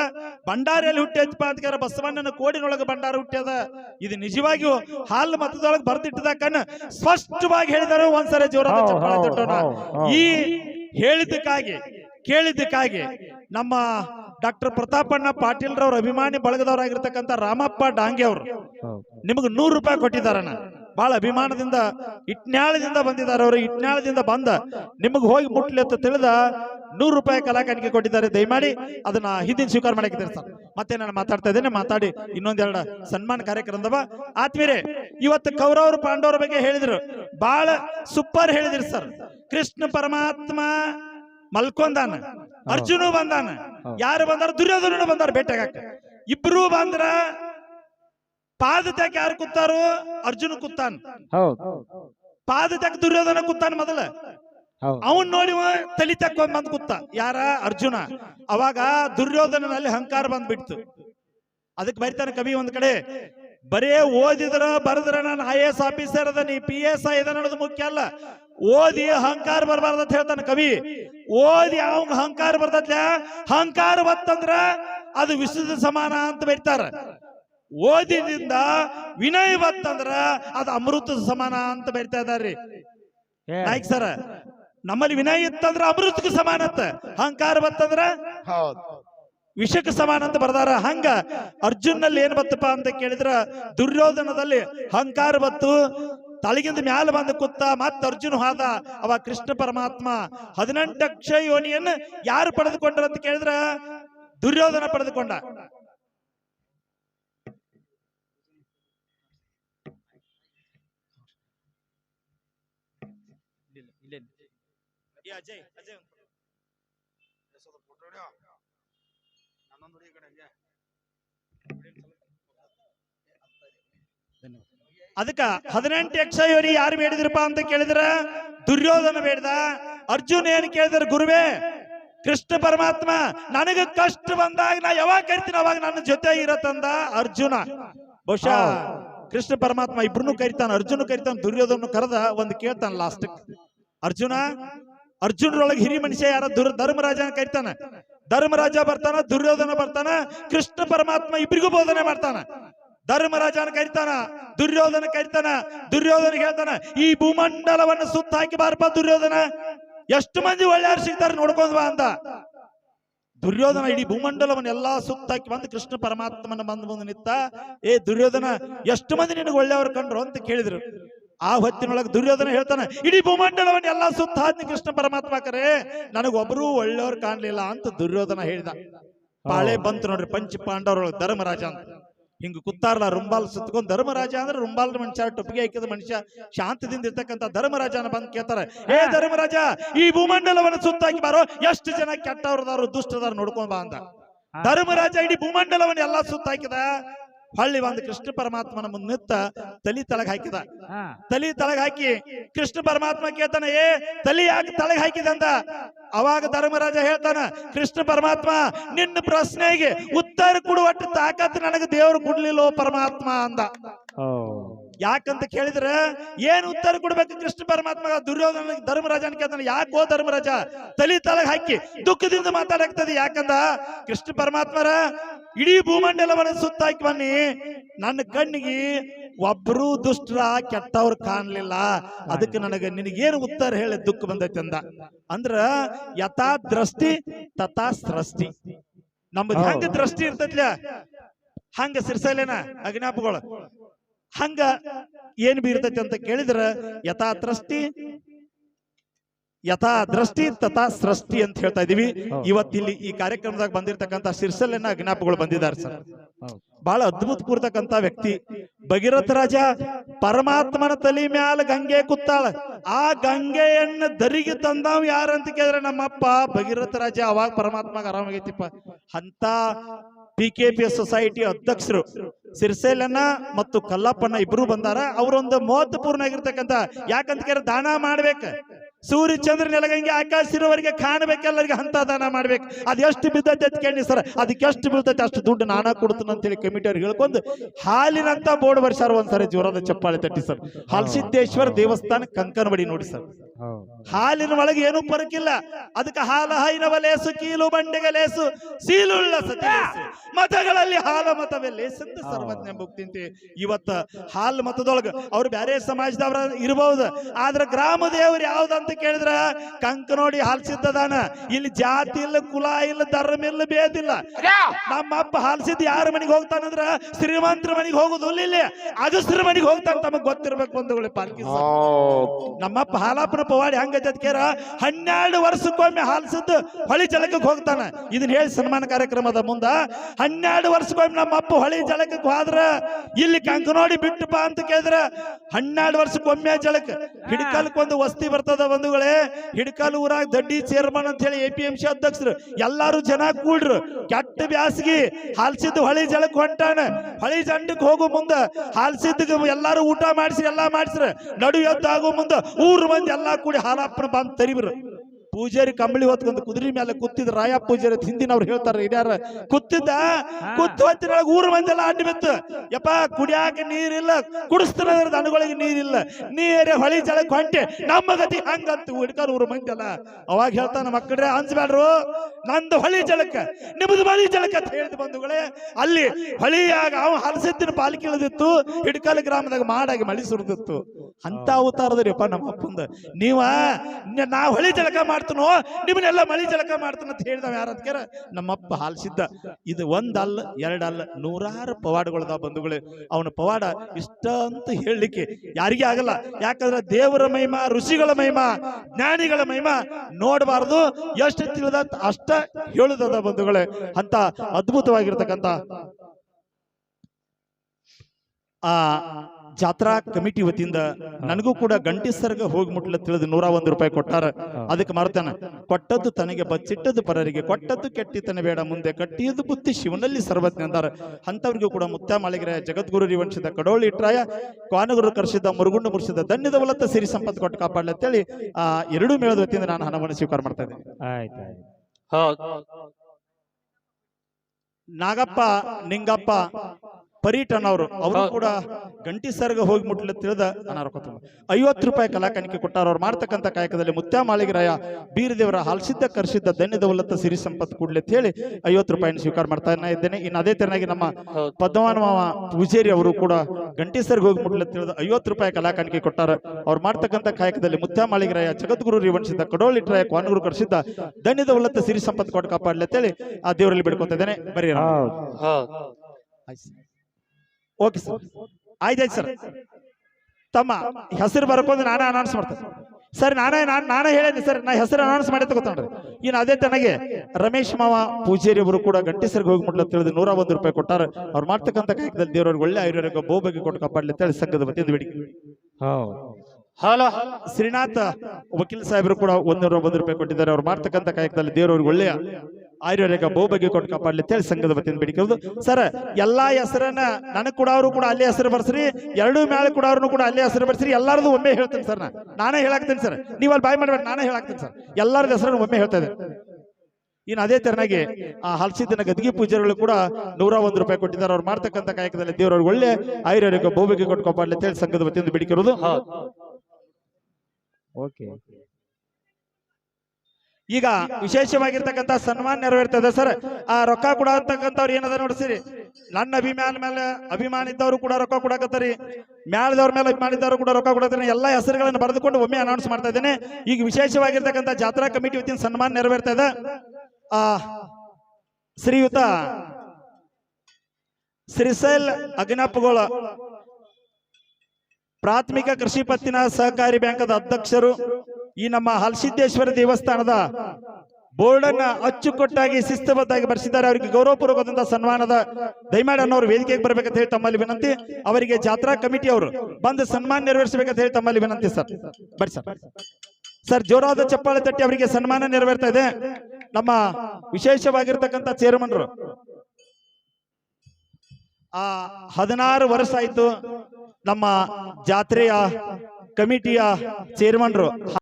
ಬಂಡಾರ ಎಲ್ಲಿ ಹುಟ್ಟ್ಯದಪ್ಪ ಅಂತ ಬಸವಣ್ಣನ ಕೋಡಿನೊಳಗೆ ಭಂಡಾರ ಹುಟ್ಟ್ಯದ. ಇದು ನಿಜವಾಗಿಯೂ ಹಾಲು ಮತದೊಳಗೆ ಬರ್ದಿಟ್ಟದ ಕಣ್ಣು ಸ್ಪಷ್ಟವಾಗಿ ಹೇಳಿದಾರೆ ಒಂದ್ಸರಿ ಜೋರಾದ ಚಪ್ಪಾಳೆ ತಟ್ಟೋಣ. ಈ ಹೇಳಿದ್ದಕ್ಕಾಗಿ ಕೇಳಿದ್ದಕ್ಕಾಗಿ ನಮ್ಮ ಡಾಕ್ಟರ್ ಪ್ರತಾಪಣ್ಣ ಪಾಟೀಲ್ರವ್ರ ಅಭಿಮಾನಿ ಬಳಗದವರಾಗಿರ್ತಕ್ಕಂಥ ರಾಮಪ್ಪ ಡಾಂಗೆ ಅವರು ನಿಮಗೆ ನೂರು ರೂಪಾಯಿ ಕೊಟ್ಟಿದ್ದಾರಣ್ಣ. ಬಹಳ ಅಭಿಮಾನದಿಂದ ಇಟ್ನಾಳದಿಂದ ಬಂದಿದ್ದಾರೆ ಅವರು. ಇಟ್ನಾಳದಿಂದ ಬಂದ, ನಿಮಗೆ ಹೋಗಿ ಮುಟ್ಲಿ ಅಂತ ತಿಳಿದ ನೂರು ರೂಪಾಯಿ ಕಲಾಕಾಣಿಕೆ ಕೊಟ್ಟಿದ್ದಾರೆ. ದಯಮಾಡಿ ಅದನ್ನ ಹಿಂದಿನ ಸ್ವೀಕಾರ ಮಾಡಿದ್ದಾರೆ ಸರ್? ಮತ್ತೆ ನಾನು ಮಾತಾಡ್ತಾ ಇದ್ದೇನೆ, ಮಾತಾಡಿ. ಇನ್ನೊಂದೆರಡು ಸನ್ಮಾನ ಕಾರ್ಯಕ್ರಮದವ ಆತ್ಮೀರೆ, ಇವತ್ತು ಕೌರವರು ಪಾಂಡವರ ಬಗ್ಗೆ ಹೇಳಿದ್ರು. ಬಹಳ ಸೂಪರ್ ಹೇಳಿದ್ರಿ ಸರ್. ಕೃಷ್ಣ ಪರಮಾತ್ಮ ಮಲ್ಕೊಂದಾನ ಅರ್ಜುನು ಬಂದಾನ. ಯಾರು ಬಂದಾರ? ದುರ್ಯೋಧನ ಬಂದಾರ ಭೇಟಿಯಾಗ ಇಬ್ರು ಬಂದ್ರ ಪಾದ ಯಾರು ಕೂತಾರು? ಅರ್ಜುನ ಕೂತಾನ. ಹೌದು. ಪಾದ ದುರ್ಯೋಧನ ಕೂತಾನ ಮೊದಲ. ಅವನ್ ನೋಡಿ ತಲಿ ತಕ್ಕೊಂಡ್ ಬಂದ್ ಕೂತ. ಯಾರ? ಅರ್ಜುನ. ಅವಾಗ ದುರ್ಯೋಧನನಲ್ಲಿ ಹಂಕಾರ ಬಂದ್ಬಿಡ್ತು. ಅದಕ್ಕೆ ಬರಿತಾನೆ ಕವಿ ಒಂದ್ ಕಡೆ ಬರೇ ಓದಿದ್ರ ಬರದ್ರ ನಾನು ಐ ಎಸ್ ಆಫೀಸರ್ ಅದ ನೀ ಪಿ ಎಸ್ ಐ ಅನ್ನೋದು ಮುಖ್ಯ ಅಲ್ಲ. ಓದಿ ಅಹಂಕಾರ ಬರಬಾರ್ದು ಅಂತ ಹೇಳ್ತಾನೆ ಕವಿ. ಓದಿ ಅವಂಗ ಅಹಂಕಾರ ಬರ್ತೈತ್ಲ? ಅಹಂಕಾರ ಬತ್ತಂದ್ರ ಅದು ವಿಶ್ವದ ಸಮಾನ ಅಂತ ಬರೀತಾರ. ಓದಿದಿಂದ ವಿನಯ ಬತ್ತಂದ್ರ ಅದು ಅಮೃತದ ಸಮಾನ ಅಂತ ಬರಿತಾ ಇದಾರ್ರಿ. ನಾಯ್ಕ್ ಸರ ನಮ್ಮಲ್ಲಿ ವಿನಯ ಇತ್ತಂದ್ರ ಅಮೃತಕ್ಕೆ ಸಮಾನ ಅಂತ ಅಹಂಕಾರ ಬತ್ತಂದ್ರ? ಹೌದು. ವಿಷಕ್ಕೆ ಸಮಾನ ಅಂತ ಬರ್ದಾರ. ಹಂಗ ಅರ್ಜುನಲ್ಲಿ ಏನ್ ಬತ್ತಪ್ಪ ಅಂತ ಕೇಳಿದ್ರ ದುರ್ಯೋಧನದಲ್ಲಿ ಅಹಂಕಾರ ಬತ್ತು ತಳಗಿಂದ ಮ್ಯಾಲ ಬಂದು ಕೂತ ಮತ್ತ ಅರ್ಜುನ್ ಹಾದ ಅವ ಕೃಷ್ಣ ಪರಮಾತ್ಮ. ಹದಿನೆಂಟು ಅಕ್ಷ ಯೋನಿಯನ್ನು ಯಾರು ಪಡೆದುಕೊಂಡ್ರ ಅಂತ ಕೇಳಿದ್ರ? ದುರ್ಯೋಧನ ಪಡೆದುಕೊಂಡ. ಅದಕ್ಕ ಹದಿನೆಂಟು ಯಕ್ಷ ಇವರಿ ಯಾರು ಬೇಡಿದ್ರಪ್ಪ ಅಂತ ಕೇಳಿದ್ರ? ದುರ್ಯೋಧನ ಬೇಡ್ದ. ಅರ್ಜುನ್ ಏನ್ ಕೇಳಿದ್ರ ಗುರುವೇ? ಕೃಷ್ಣ ಪರಮಾತ್ಮ ನನಗ ಕಷ್ಟ ಬಂದಾಗ ನಾ ಯಾವಾಗ ಕರಿತೀನಿ ಅವಾಗ ನನ್ನ ಜೊತೆ ಇರತ್ತಂದ ಅರ್ಜುನ. ಬಹುಶಃ ಕೃಷ್ಣ ಪರಮಾತ್ಮ ಇಬ್ರು ಕರಿತಾನ ಅರ್ಜುನ ಕರಿತಾನ ದುರ್ಯೋಧನ ಕರೆದ ಒಂದು ಕೇಳ್ತಾನ ಲಾಸ್ಟ್ ಅರ್ಜುನ ಅರ್ಜುನರೊಳಗೆ ಹಿರಿ ಮನುಷ್ಯ ಯಾರ? ದುರ್ ಧರ್ಮರಾಜನ ಕರಿತಾನ. ಧರ್ಮರಾಜ ಬರ್ತಾನ, ದುರ್ಯೋಧನ ಬರ್ತಾನ, ಕೃಷ್ಣ ಪರಮಾತ್ಮ ಇಬ್ಬರಿಗೂ ಬೋಧನೆ ಮಾಡ್ತಾನ. ಧರ್ಮರಾಜನ ಕರಿತಾನ, ದುರ್ಯೋಧನ ಕರಿತಾನ ದುರ್ಯೋಧನ ಹೇಳ್ತಾನ, ಈ ಭೂಮಂಡಲವನ್ನು ಸುತ್ತ ಹಾಕಿ ಬಾರಪ್ಪ ದುರ್ಯೋಧನ. ಎಷ್ಟು ಮಂದಿ ಒಳ್ಳೆಯವ್ರು ಸಿಗ್ತಾರೆ ನೋಡ್ಕೊಂಡ್ ಬಾ ಅಂತ. ದುರ್ಯೋಧನ ಇಡೀ ಭೂಮಂಡಲವನ್ನು ಎಲ್ಲಾ ಸುತ್ತಾಕಿ ಬಂದು ಕೃಷ್ಣ ಪರಮಾತ್ಮನ ಬಂದು ಬಂದು ನಿಂತ, ಏ ದುರ್ಯೋಧನ, ಎಷ್ಟು ಮಂದಿ ನಿನಗೆ ಒಳ್ಳೆಯವರು ಕಂಡ್ರು? ಅಂತ ಕೇಳಿದ್ರು. ಆ ಹೊತ್ತಿನೊಳಗೆ ದುರ್ಯೋಧನ ಹೇಳ್ತಾನೆ ಇಡೀ ಭೂಮಂಡಲವನ್ನು ಎಲ್ಲ ಸುತ್ತ ಹಾದ್ನಿ ಕೃಷ್ಣ ಪರಮಾತ್ಮ ಕರೆ. ನನಗೊಬ್ಬರೂ ಒಳ್ಳೆಯವ್ರು ಕಾಣಲಿಲ್ಲ ಅಂತ ದುರ್ಯೋಧನ ಹೇಳಿದ. ಪಾಳೆ ಬಂತು ನೋಡ್ರಿ ಪಂಚ ಪಾಂಡವರೊಳಗೆ ಧರ್ಮರಾಜ ಅಂತ. ಹಿಂಗ ಕುತ್ತಾರಲ್ಲ ರುಂಬಾಲ್ ಸುತ್ಕೊಂಡ್ ಧರ್ಮರಾಜ ಅಂದ್ರೆ ರುಂಬಾಲ್ ಮನುಷ್ಯ ಟೊಪ್ಪಿಗೆ ಹಾಕಿದ ಮನುಷ್ಯ ಶಾಂತದಿಂದ ಇರ್ತಕ್ಕಂಥ ಧರ್ಮರಾಜನ ಬಂದ್ ಕೇಳ್ತಾರೆ. ಏ ಧರ್ಮರಾಜ ಈ ಭೂಮಂಡಲವನ್ನು ಸುತ್ತಾಕಿ ಬಾರೋ ಎಷ್ಟು ಜನ ಕೆಟ್ಟವ್ರದಾರು ದುಷ್ಟದಾರು ನೋಡ್ಕೊಂಡ್ ಬಾ ಅಂತ ಧರ್ಮರಾಜ ಇಡೀ ಭೂಮಂಡಲವನ್ನು ಎಲ್ಲಾ ಸುತ್ತಾಕಿದ. ಹೊಳ್ಳಿ ಒಂದು ಕೃಷ್ಣ ಪರಮಾತ್ಮನ ಮುಂದೆ ನಿತ್ತ ತಲಿ ತಳಗ್ ಹಾಕಿದ. ತಲಿ ತಳಗ್ ಹಾಕಿ ಕೃಷ್ಣ ಪರಮಾತ್ಮ ಕೇಳ್ತಾನೆ ಏ ತಲಿ ಯಾಕೆ ಹಾಕಿದ ಹಾಕಿದಂತ ಅವಾಗ ಧರ್ಮರಾಜ ಹೇಳ್ತಾನ ಕೃಷ್ಣ ಪರಮಾತ್ಮ ನಿನ್ನ ಪ್ರಶ್ನೆಗೆ ಉತ್ತರ ಕೊಡುವಟ್ಟು ತಾಕತ್ ನನಗೆ ದೇವ್ರು ಕೊಡ್ಲಿಲ್ಲೋ ಪರಮಾತ್ಮ ಅಂದ. ಯಾಕಂತ ಕೇಳಿದ್ರೆ ಏನ್ ಉತ್ತರ ಕೊಡ್ಬೇಕು ಕೃಷ್ಣ ಪರಮಾತ್ಮ ದುರ್ಯೋಧನ ಧರ್ಮರಾಜನ ಕೇಳ್ತಾನೆ ಯಾಕೋ ಧರ್ಮರಾಜ? ತಲೆ ತಲೆಗೆ ಹಾಕಿ ದುಃಖದಿಂದ ಮಾತಾಡಕ್ತದೆ. ಯಾಕಂದ? ಕೃಷ್ಣ ಪರಮಾತ್ಮರ ಇಡೀ ಭೂಮಂಡಲವನ್ನು ಸುತ್ತಾಕಿ ಬನ್ನಿ. ನನ್ನ ಕಣ್ಣಿಗೆ ಒಬ್ರು ದುಷ್ಟರ ಕೆಟ್ಟವ್ರು ಕಾಣಲಿಲ್ಲ. ಅದಕ್ಕೆ ನನಗೆ ನಿನಗೇನು ಉತ್ತರ ಹೇಳಿ ದುಃಖ ಬಂದೈತೆ ಅಂದ. ಅಂದ್ರ ಯಥಾ ದೃಷ್ಟಿ ತಥಾ ಸೃಷ್ಟಿ ನಮ್ದು ಹೆಂಗ ದೃಷ್ಟಿ ಇರ್ತೈತ್ಲ? ಹಂಗ ಸಿರ್ಸಲೇನ ಅಜ್ಞಾಪಗಳು ಹಂಗ ಏನ್ ಬೀರ್ತೈತಿ ಅಂತ ಕೇಳಿದ್ರ ಯಥಾ ದೃಷ್ಟಿ ಯಥಾ ದೃಷ್ಟಿ ತಥಾ ಸೃಷ್ಟಿ ಅಂತ ಹೇಳ್ತಾ ಇದೀವಿ. ಇವತ್ತಿಲ್ಲಿ ಈ ಕಾರ್ಯಕ್ರಮದಾಗ ಬಂದಿರತಕ್ಕಂತ ಶಿರ್ಸಲ್ಲಿನ ಜ್ಞಾಪಗಳು ಬಂದಿದ್ದಾರೆ ಸರ್. ಬಹಳ ಅದ್ಭುತ ಕೂರ್ತಕ್ಕಂತ ವ್ಯಕ್ತಿ. ಭಗೀರಥ ರಾಜ ಪರಮಾತ್ಮನ ತಲೆ ಮ್ಯಾಲ ಗಂಗೆ ಕುತ್ತಾಳ. ಆ ಗಂಗೆಯನ್ನ ದರಿಗೆ ತಂದಾವ್ ಯಾರಂತ ಕೇಳಿದ್ರೆ ನಮ್ಮಪ್ಪ ಭಗೀರಥ ರಾಜ. ಅವಾಗ ಪರಮಾತ್ಮಗ ಆರಾಮಾಗೈತಿಪ್ಪ. ಅಂತ ಪಿ ಕೆ ಪಿ ಸೊಸೈಟಿ ಅಧ್ಯಕ್ಷರು ಸಿರ್ಸೇಲನ್ನ ಮತ್ತು ಕಲ್ಲಪ್ಪನ ಇಬ್ರು ಬಂದಾರ. ಅವರೊಂದು ಮಹತ್ವಪೂರ್ಣ ಆಗಿರ್ತಕ್ಕಂಥ ಯಾಕಂತ ಕೇಳಿದ್ರೆ ದಾನ ಮಾಡ್ಬೇಕ. ಸೂರ್ಯ ಚಂದ್ರ ನೆಲಗಂಗೆ ಆಕಾಶ ಇರೋವರೆಗೆ ಕಾಣಬೇಕೆಲ್ಲರಿಗೆ ಹಂತ ದಾನ ಮಾಡ್ಬೇಕು. ಅದ್ ಎಷ್ಟು ಬಿದ್ದೈತೆ ಅಂತ ಕೇಳಿ ಸರ್ ಅದಕ್ಕೆ ಎಷ್ಟು ಬೀಳ್ತೈತೆ ಅಷ್ಟು ದುಡ್ಡು ನಾನಾ ಕೊಡ್ತೀನಿ ಅಂತೇಳಿ ಕಮಿಟಿ ಅವ್ರಿಗೆ ಹೇಳ್ಕೊಂಡು ಹಾಲಿನಂತ ಬೋರ್ಡ್ ಬರ್ಸಾರ ಒಂದ್ಸರಿ ಜೋರದ ಚಪ್ಪಾಳೆ ತಟ್ಟಿ ಸರ್. ಹಲಸಿದ್ದೇಶ್ವರ ದೇವಸ್ಥಾನ ಕಂಕನಬಡಿ ನೋಡಿ ಸರ್. ಹಾಲಿನ ಒಳಗೆ ಏನೂ ಪರಕಿಲ್ಲ. ಅದಕ್ಕೆ ಹಾಲ ಹೈನವ ಲೇಸು ಕೀಲು ಬಂಡೆಗೆ ಲೇಸು ಸೀಲುಳ್ಳ ಸತಿ. ಮತಗಳಲ್ಲಿ ಹಾಲ ಮತವೇ ಲೇಸಂತ ಸರ್ವಜ್ಞ ಭುಕ್ತಿಂತಿ ಇವತ್ತ ಹಾಲ್ ಮತದೊಳಗ ಅವ್ರು ಬ್ಯಾರೆ ಸಮಾಜದವ್ರ ಇರಬಹುದು ಆದ್ರೆ ಗ್ರಾಮ ದೇವರು ಯಾವ್ದಂತ ಕೇಳಿದ್ರ ಕಂಕ ನೋಡಿ ಹಾಲ್ಸಿದ್ದದಾನ. ಇಲ್ಲಿ ಜಾತಿ ಇಲ್ಲ ಕುಲ ಇಲ್ಲ ಧರ್ಮ ಇಲ್ಲ ಬೇದಿಲ್ಲ ನಮ್ಮ ಅಪ್ಪ ಹಾಲ್ಸಿದ್ ಯಾರ ಮನೆಗೆ ಹೋಗ್ತಾನಂದ್ರ? ಶ್ರೀಮಂತರ ಮನೆಗೆ ಹೋಗುದು ಇಲ್ಲಿ ಅಗಸ್ತ್ರ ಮನೆಗೆ ಹೋಗ್ತಾನ ತಮಗ್ ಗೊತ್ತಿರ್ಬೇಕು ಬಂಧುಗಳೇ ಪಾಲ್ಕಿ. ನಮ್ಮಪ್ಪ ಹಾಲಾಪನ ಪವಾಡಿ ಹಂಗೈತೆ ಕೇರ ಹನ್ನೆರಡು ವರ್ಷಕ್ಕೊಮ್ಮೆ ಹಾಲ್ಸಿದ್ದು ಹೊಳಿ ಜಲಕಕ್ಕೆ ಹೋಗ್ತಾನ. ಇದನ್ನ ಹೇಳಿ ಸನ್ಮಾನ ಕಾರ್ಯಕ್ರಮದ ಮುಂದ. ಹನ್ನೆರಡು ವರ್ಷಕ್ಕೊಮ್ಮೆ ನಮ್ಮಪ್ಪ ಹೊಳಿ ಜಲಕಕ್ಕೆ ಹೋದ್ರ ಇಲ್ಲಿ ಕಂಕ ನೋಡಿ ಬಿಟ್ಟಪ್ಪ ಅಂತ ಕೇಳಿದ್ರ. ಹನ್ನೆರಡು ವರ್ಷಕ್ಕೊಮ್ಮೆ ಜಲಕ್ ಹಿಡ್ಕಲ್ಕ್ ಒಂದು ವಸ್ತಿ ಬರ್ತದ ಬಂಧುಗಳೇ, ಹಿಡ್ಕಲ್ ಊರಾಗ ದಡ್ಡಿ ಚೇರ್ಮನ್ ಅಂತ ಹೇಳಿ ಎ ಪಿ ಅಧ್ಯಕ್ಷರು, ಎಲ್ಲಾರು ಜನ ಕೂಡ್ರು. ಕೆಟ್ಟ ಬ್ಯಾಸಗಿ, ಹಾಲ್ಸಿದ್ದು ಹೊಳಿ ಜಳಕ್ ಹೊಂಟಾನ. ಹೊಳಿ ಜಂಡಕ್ ಹೋಗೋ ಮುಂದ ಹಾಲ್ಸಿದ್ದ ಎಲ್ಲಾರು ಊಟ ಮಾಡಿಸಿ, ಎಲ್ಲಾ ಮಾಡಿಸ್ರ. ನಡು ಎದ್ದಾಗೋ ಮುಂದ, ಊರ್ ಮಂದಿ ಎಲ್ಲಾ ಕೂಡಿ ಹಾಲಪ್ಪನ ಬಂದ್ ತರಿಬ್ರು. ಪೂಜಾರಿ ಕಂಬಳಿ ಹೊತ್ಕೊಂಡು ಕುದುರೆ ಮೇಲೆ ಕುತ್ತಿದ್ ರಾಯ ಪೂಜಾರಿ ಹಿಂದಿನ ಹಿಂದಿನವ್ರು ಹೇಳ್ತಾರ ಇಡ್ಯಾರ ಕುತ್ತಿದ್ದ ಕುತ್ತು ಹೊತ್ತಿನೊಳಗೆ ಊರು ಮಂದಿಲ್ಲ ಅಡ್ಡಿ ಬಿತ್ತು. ಯಪ್ಪ ಕುಡಿಯಾಕ ನೀರಿಲ್ಲ ಕುಡಿಸ್ತಾರ ದನಗಳಿಗೆ ನೀರಿಲ್ಲ. ನೀರೇ ಹೊಳಿ ಜಳಕ್ ಹೊಂಟೆ ನಮ್ಮ ಗತಿ ಹಂಗಂತ ಹುಡ್ಕಾರ ಊರು ಮಂದಿಲ್ಲ ಅವಾಗ ಹೇಳ್ತಾನ ಮಕ್ಕಳ್ರೆ ಅನ್ಸ್ಬೇಡ್ರು ನಂದು ಹೊಳಿ ಜಳಕ ನಿಮ್ದು ಹೊಳಿ ಜಳಕ ಅಂತ ಹೇಳಿದ ಬಂಧುಗಳೇ ಅಲ್ಲಿ ಹೊಳಿಯಾಗ ಅವ ಹಲಸಿದ್ದಿನ ಪಾಲಿಕೆ ಇಳಿದಿತ್ತು ಹಿಡ್ಕಲ್ ಗ್ರಾಮದಾಗ ಮಾಡಾಗಿ ಮಳಿ ಸುರಿದಿತ್ತು. ಅಂತ ಅವತಾರದ್ರಿಪ್ಪ ನಮ್ಮ ಅಪ್ಪಂದ. ನೀವ ನ- ಹೊಳಿ ಜಳಕ ಮಾಡ್ತನೋ? ನಿಮ್ಮನ್ನೆಲ್ಲ ಮಳಿ ಜಲಕ ಮಾಡ್ತಾನ ಅಂತ ಹೇಳಿದವ ಯಾರದ್ಕ್ಯಾರ ನಮ್ಮಪ್ಪ ಹಾಲ್ಸಿದ್ದ ಇದು ಒಂದಲ್ಲ, ಎರಡಲ್ಲ, ನೂರಾರು ಪವಾಡಗಳದ ಬಂಧುಗಳೇ. ಅವನ ಪವಾಡ ಇಷ್ಟ ಅಂತ ಹೇಳಲಿಕ್ಕೆ ಯಾರಿಗೆ ಆಗಲ್ಲ. ಯಾಕಂದ್ರೆ ದೇವರ ಮಹಿಮಾ, ಋಷಿಗಳ ಮಹಿಮ, ಜ್ಞಾನಿಗಳ ಮಹಿಮ ನೋಡಬಾರದು. ಎಷ್ಟು ತಿಳಿದ ಅಷ್ಟ ಹೇಳುದದ ಬಂಧುಗಳೇ. ಅಂತ ಅದ್ಭುತವಾಗಿರ್ತಕ್ಕಂಥ ಆ ಜಾತ್ರಾ ಕಮಿಟಿ ವತಿಯಿಂದ ನನಗೂ ಕೂಡ ಗಂಟಿ ಸರ್ಗ ಹೋಗಿ ಮುಟ್ಲ ತಿಳಿದು ನೂರ ಒಂದು ರೂಪಾಯಿ ಕೊಟ್ಟಾರ. ಅದಕ್ಕೆ ಮಾರ್ತಾನ ಕೊಟ್ಟದ್ದು ತನಗೆ ಬಚ್ಚಿಟ್ಟದ್ದು ಪರರಿಗೆ ಕೊಟ್ಟದ್ದು ಕೆಟ್ಟಿತನ ಬೇಡ ಮುಂದೆ ಕಟ್ಟಿಯದು ಬುತ್ತಿ ಶಿವನಲ್ಲಿ ಸರ್ವಜ್ಞ ಅಂದಾರ. ಅಂತವರಿಗೂ ಕೂಡ ಮುತ್ಯ ಮಾಳಿಗರ ಜಗದ್ಗುರು ವಂಶದ ಕಡೋಳಿ ಇಟ್ರಾಯ ಕ್ವಾನಗುರು ಕರ್ಷಿದ ಮುರುಗುಂಡು ಮುರ್ಸಿದ ಧನ್ಯದ ಒಲತ್ತ ಸಿರಿ ಸಂಪತ್ತು ಕೊಟ್ಟು ಅಂತ ಅಂತೇಳಿ ಆ ಎರಡು ಮೇಳದ ವತಿಯಿಂದ ನಾನು ಹಣವನ್ನು ಸ್ವೀಕಾರ ಮಾಡ್ತಾ ಇದ್ದೀನಿ. ಆಯ್ತು. ಹೌದು. ನಾಗಪ್ಪ ನಿಂಗಪ್ಪ ಪರೀಟನ್ ಅವರು ಅವರು ಕೂಡ ಗಂಟಿ ಸರ್ಗ ಹೋಗಿ ಮುಟ್ಲ ತಿಳಿದ ಅನಾರೋಗ್ಯ ಐವತ್ತು ರೂಪಾಯಿ ಕಲಾಕಾಣಿಕೆ ಕೊಟ್ಟಾರ ಅವ್ರು ಮಾಡ್ತಕ್ಕಂಥ ಕಾಯಕದಲ್ಲಿ ಮುತ್ಯಾ ಮಾಳಿಗರಾಯ ಬೀರದೇವರ ಹಾಲ್ಸಿದ್ದ ಕರ್ಸಿದ್ದ ಧನ್ಯದ ಉಲ್ಲತ್ತ ಸಿರಿ ಸಂಪತ್ತು ಕೂಡಲೇ ಅಂತ ಹೇಳಿ ಐವತ್ತು ರೂಪಾಯಿನ ಸ್ವೀಕಾರ ಮಾಡ್ತಾ ಇದ್ದೇನೆ. ಇನ್ನು ಅದೇ ತೆರನಾಗಿ ನಮ್ಮ ಪದ್ಮವಾನ ಮಾವ ಪೂಜೇರಿ ಅವರು ಕೂಡ ಗಂಟಿ ಸರ್ಗ ಹೋಗಿ ಮುಟ್ಲ ತಿಳಿದ ಐವತ್ತು ರೂಪಾಯಿ ಕಲಾಕಾಣಿಕೆ ಕೊಟ್ಟಾರ. ಅವ್ರು ಮಾಡ್ತಕ್ಕಂಥ ಕಾಯಕದಲ್ಲಿ ಮುತ್ಯಾ ಮಾಳಿಗರಾಯ ಜಗದ್ಗುರು ಕಡೋಳಿ ಕಡೋಳಿಟ್ರಾಯ ಕ್ವಾನಗುರು ಕರ್ಸಿದ್ದ ಧನ್ಯದ ಉಲ್ಲತ್ತ ಸಿರಿ ಸಂಪತ್ತು ಕೊಟ್ಟು ಅಂತ ಹೇಳಿ ಆ ದೇವರಲ್ಲಿ ಬಿಡ್ಕೊತಾ ಇದ್ದೇನೆ. ಬರೀ ಹೌದು. Okay sir. ಆಯ್ತಾಯ್ತು ಸರ್. ತಮ್ಮ ಹೆಸರು ಬರ್ಕೊಂಡು ನಾನೇ ಅನೌನ್ಸ್ ಮಾಡ್ತೇನೆ. ಸರ್ ನಾನೇ ನಾನು ನಾನೇ ಹೇಳಿದ್ದೆ ಸರ್ ನಾ ಹೆಸರು ಅನೌನ್ಸ್ ಮಾಡಿ ತಗೋತಾನ್ರಿ ಇನ್ನು ಅದೇ ತನಗೆ ರಮೇಶ್ ಮಾವ ಪೂಜಾರಿ ಅವರು ಕೂಡ ಗಂಟಿ ಸರ್ಗೆ ಹೋಗಿ ಮುಟ್ಲ ತಿಳಿದು ನೂರ ಒಂದು ರೂಪಾಯಿ ಕೊಟ್ಟಾರ. ಅವ್ರು ಮಾಡ್ತಕ್ಕಂಥ ಕಾಯಕದಲ್ಲಿ ದೇವರವ್ರಿಗೆ ಒಳ್ಳೆ ಆಯುರ್ವೇದ ಬೋ ಬಗ್ಗೆ ಕೊಟ್ಟು ಕಾಪಾಡಲಿ ಅಂತೇಳಿ ಸಂಘದ ವತಿಯಿಂದ ಬಿಡಿ ಹಲೋ. ಶ್ರೀನಾಥ್ ವಕೀಲ್ ಸಾಹೇಬರು ಕೂಡ ಒಂದೂರ ಒಂದು ರೂಪಾಯಿ ಕೊಟ್ಟಿದ್ದಾರೆ. ಅವ್ರು ಮಾಡ್ತಕ್ಕಂಥ ಕಾಯಕದಲ್ಲಿ ದೇವರವ್ರಿಗೆ ಒಳ್ಳೆಯ ಆಯುರ್ವೇದ ಬೋಬಗೆ ಬಗ್ಗೆ ಕೊಟ್ಟು ಕಾಪಾಡಲಿ ಅಂತೇಳಿ ಸಂಘದ ವತಿಯಿಂದ ಬೇಡಿಕೊಳ್ಳೋದು ಸರ್ ಎಲ್ಲಾ ಹೆಸರನ್ನ ನನಗೆ ಕೂಡ ಅವರು ಕೂಡ ಅಲ್ಲೇ ಹೆಸರು ಬರ್ಸ್ರಿ ಎರಡು ಮೇಲೆ ಕೂಡ ಅವ್ರನ್ನು ಕೂಡ ಅಲ್ಲೇ ಹೆಸರು ಬರ್ಸ್ರಿ ಎಲ್ಲಾರದು ಒಮ್ಮೆ ಹೇಳ್ತೇನೆ ಸರ್ ನಾ. ನಾನೇ ಹೇಳಾಕ್ತೇನೆ ಸರ್. ನೀವು ಅಲ್ಲಿ ಬಾಯ್ ಮಾಡಬೇಡ ನಾನೇ ಹೇಳಾಕ್ತೇನೆ ಸರ್. ಎಲ್ಲಾರದ ಹೆಸರನ್ನು ಒಮ್ಮೆ ಹೇಳ್ತಾ ಇದ್ದೇನೆ. ಇನ್ನು ಅದೇ ತೆರನಾಗಿ ಆ ಹಲಸಿದ್ದನ ಗದಗಿ ಪೂಜಾರಿಗಳು ಕೂಡ ನೂರ ಒಂದು ರೂಪಾಯಿ ಕೊಟ್ಟಿದ್ದಾರೆ. ಅವ್ರು ಮಾಡ್ತಕ್ಕಂಥ ಕಾಯಕದಲ್ಲಿ ದೇವರವ್ರಿಗೆ ಒಳ್ಳೆ ಆಯುರ್ವೇದ ಬೋಬಿಗೆ ಬಗ್ಗೆ ಕೊಟ್ಟು ಕಾಪಾಡ್ಲಿ ಅಂತೇಳಿ ಸಂಘದ ವತಿಯಿಂದ ಬೇಡಿಕೊಳ್ಳೋದು ಓಕೆ. ಈಗ ವಿಶೇಷವಾಗಿರ್ತಕ್ಕಂಥ ಸನ್ಮಾನ ನೆರವೇರ್ತದೆ ಸರ್. ಆ ರೊಕ್ಕ ಕೂಡ ಅಂತಕ್ಕಂಥವ್ರು ಏನದ ನೋಡ್ಸಿರಿ ನನ್ನ ಅಭಿಮಾನ ಮೇಲೆ ಅಭಿಮಾನ ಇದ್ದವರು ಕೂಡ ರೊಕ್ಕ ಕೊಡಕತ್ತರಿ. ಮ್ಯಾಲದವ್ರ ಮೇಲೆ ಅಭಿಮಾನ ಇದ್ದವರು ಕೂಡ ರೊಕ್ಕ ಕೊಡತ್ತಾರೆ ಎಲ್ಲ ಹೆಸರುಗಳನ್ನು ಬರೆದುಕೊಂಡು ಒಮ್ಮೆ ಅನೌನ್ಸ್ ಮಾಡ್ತಾ ಇದ್ದೇನೆ. ಈಗ ವಿಶೇಷವಾಗಿರ್ತಕ್ಕಂಥ ಜಾತ್ರಾ ಕಮಿಟಿ ವತಿಯಿಂದ ಸನ್ಮಾನ ನೆರವೇರ್ತಾ ಇದೆ. ಆ, ಶ್ರೀಯುತ ಶ್ರೀಸೈಲ್ ಅಗ್ನಪ್ಪಗೋಳ, ಪ್ರಾಥಮಿಕ ಕೃಷಿ ಪತ್ತಿನ ಸಹಕಾರಿ ಬ್ಯಾಂಕದ ಅಧ್ಯಕ್ಷರು ಈ ನಮ್ಮ ಹಲಸಿದ್ದೇಶ್ವರ ದೇವಸ್ಥಾನದ ಬೋರ್ಡ್ ಅನ್ನ ಅಚ್ಚುಕಟ್ಟಾಗಿ ಶಿಸ್ತಬದ್ಧಾಗಿ ಬರೆಸಿದ್ದಾರೆ. ಅವರಿಗೆ ಗೌರವಪೂರ್ವಕವಾದಂತಹ ಸನ್ಮಾನದ ದಯಮಾಡಿ ಅನ್ನೋರು ವೇದಿಕೆಗೆ ಬರಬೇಕಂತ ಹೇಳಿ ತಮ್ಮಲ್ಲಿ ವಿನಂತಿ. ಅವರಿಗೆ ಜಾತ್ರಾ ಕಮಿಟಿ ಅವರು ಬಂದು ಸನ್ಮಾನ ನೆರವೇರಿಸಬೇಕಂತ ಹೇಳಿ ತಮ್ಮಲ್ಲಿ ವಿನಂತಿ ಸರ್. ಬರ್ರಿ ಸರ್. ಸರ್, ಜೋರಾದ ಚಪ್ಪಾಳೆ ತಟ್ಟಿ ಅವರಿಗೆ ಸನ್ಮಾನ ನೆರವೇರ್ತಾ ಇದೆ. ನಮ್ಮ ವಿಶೇಷವಾಗಿರ್ತಕ್ಕಂಥ ಚೇರ್ಮನ್ರು. ಆ ಹದಿನಾರು ವರ್ಷ ಆಯ್ತು ನಮ್ಮ ಜಾತ್ರೆಯ ಕಮಿಟಿಯ ಚೇರ್ಮನ್ರು.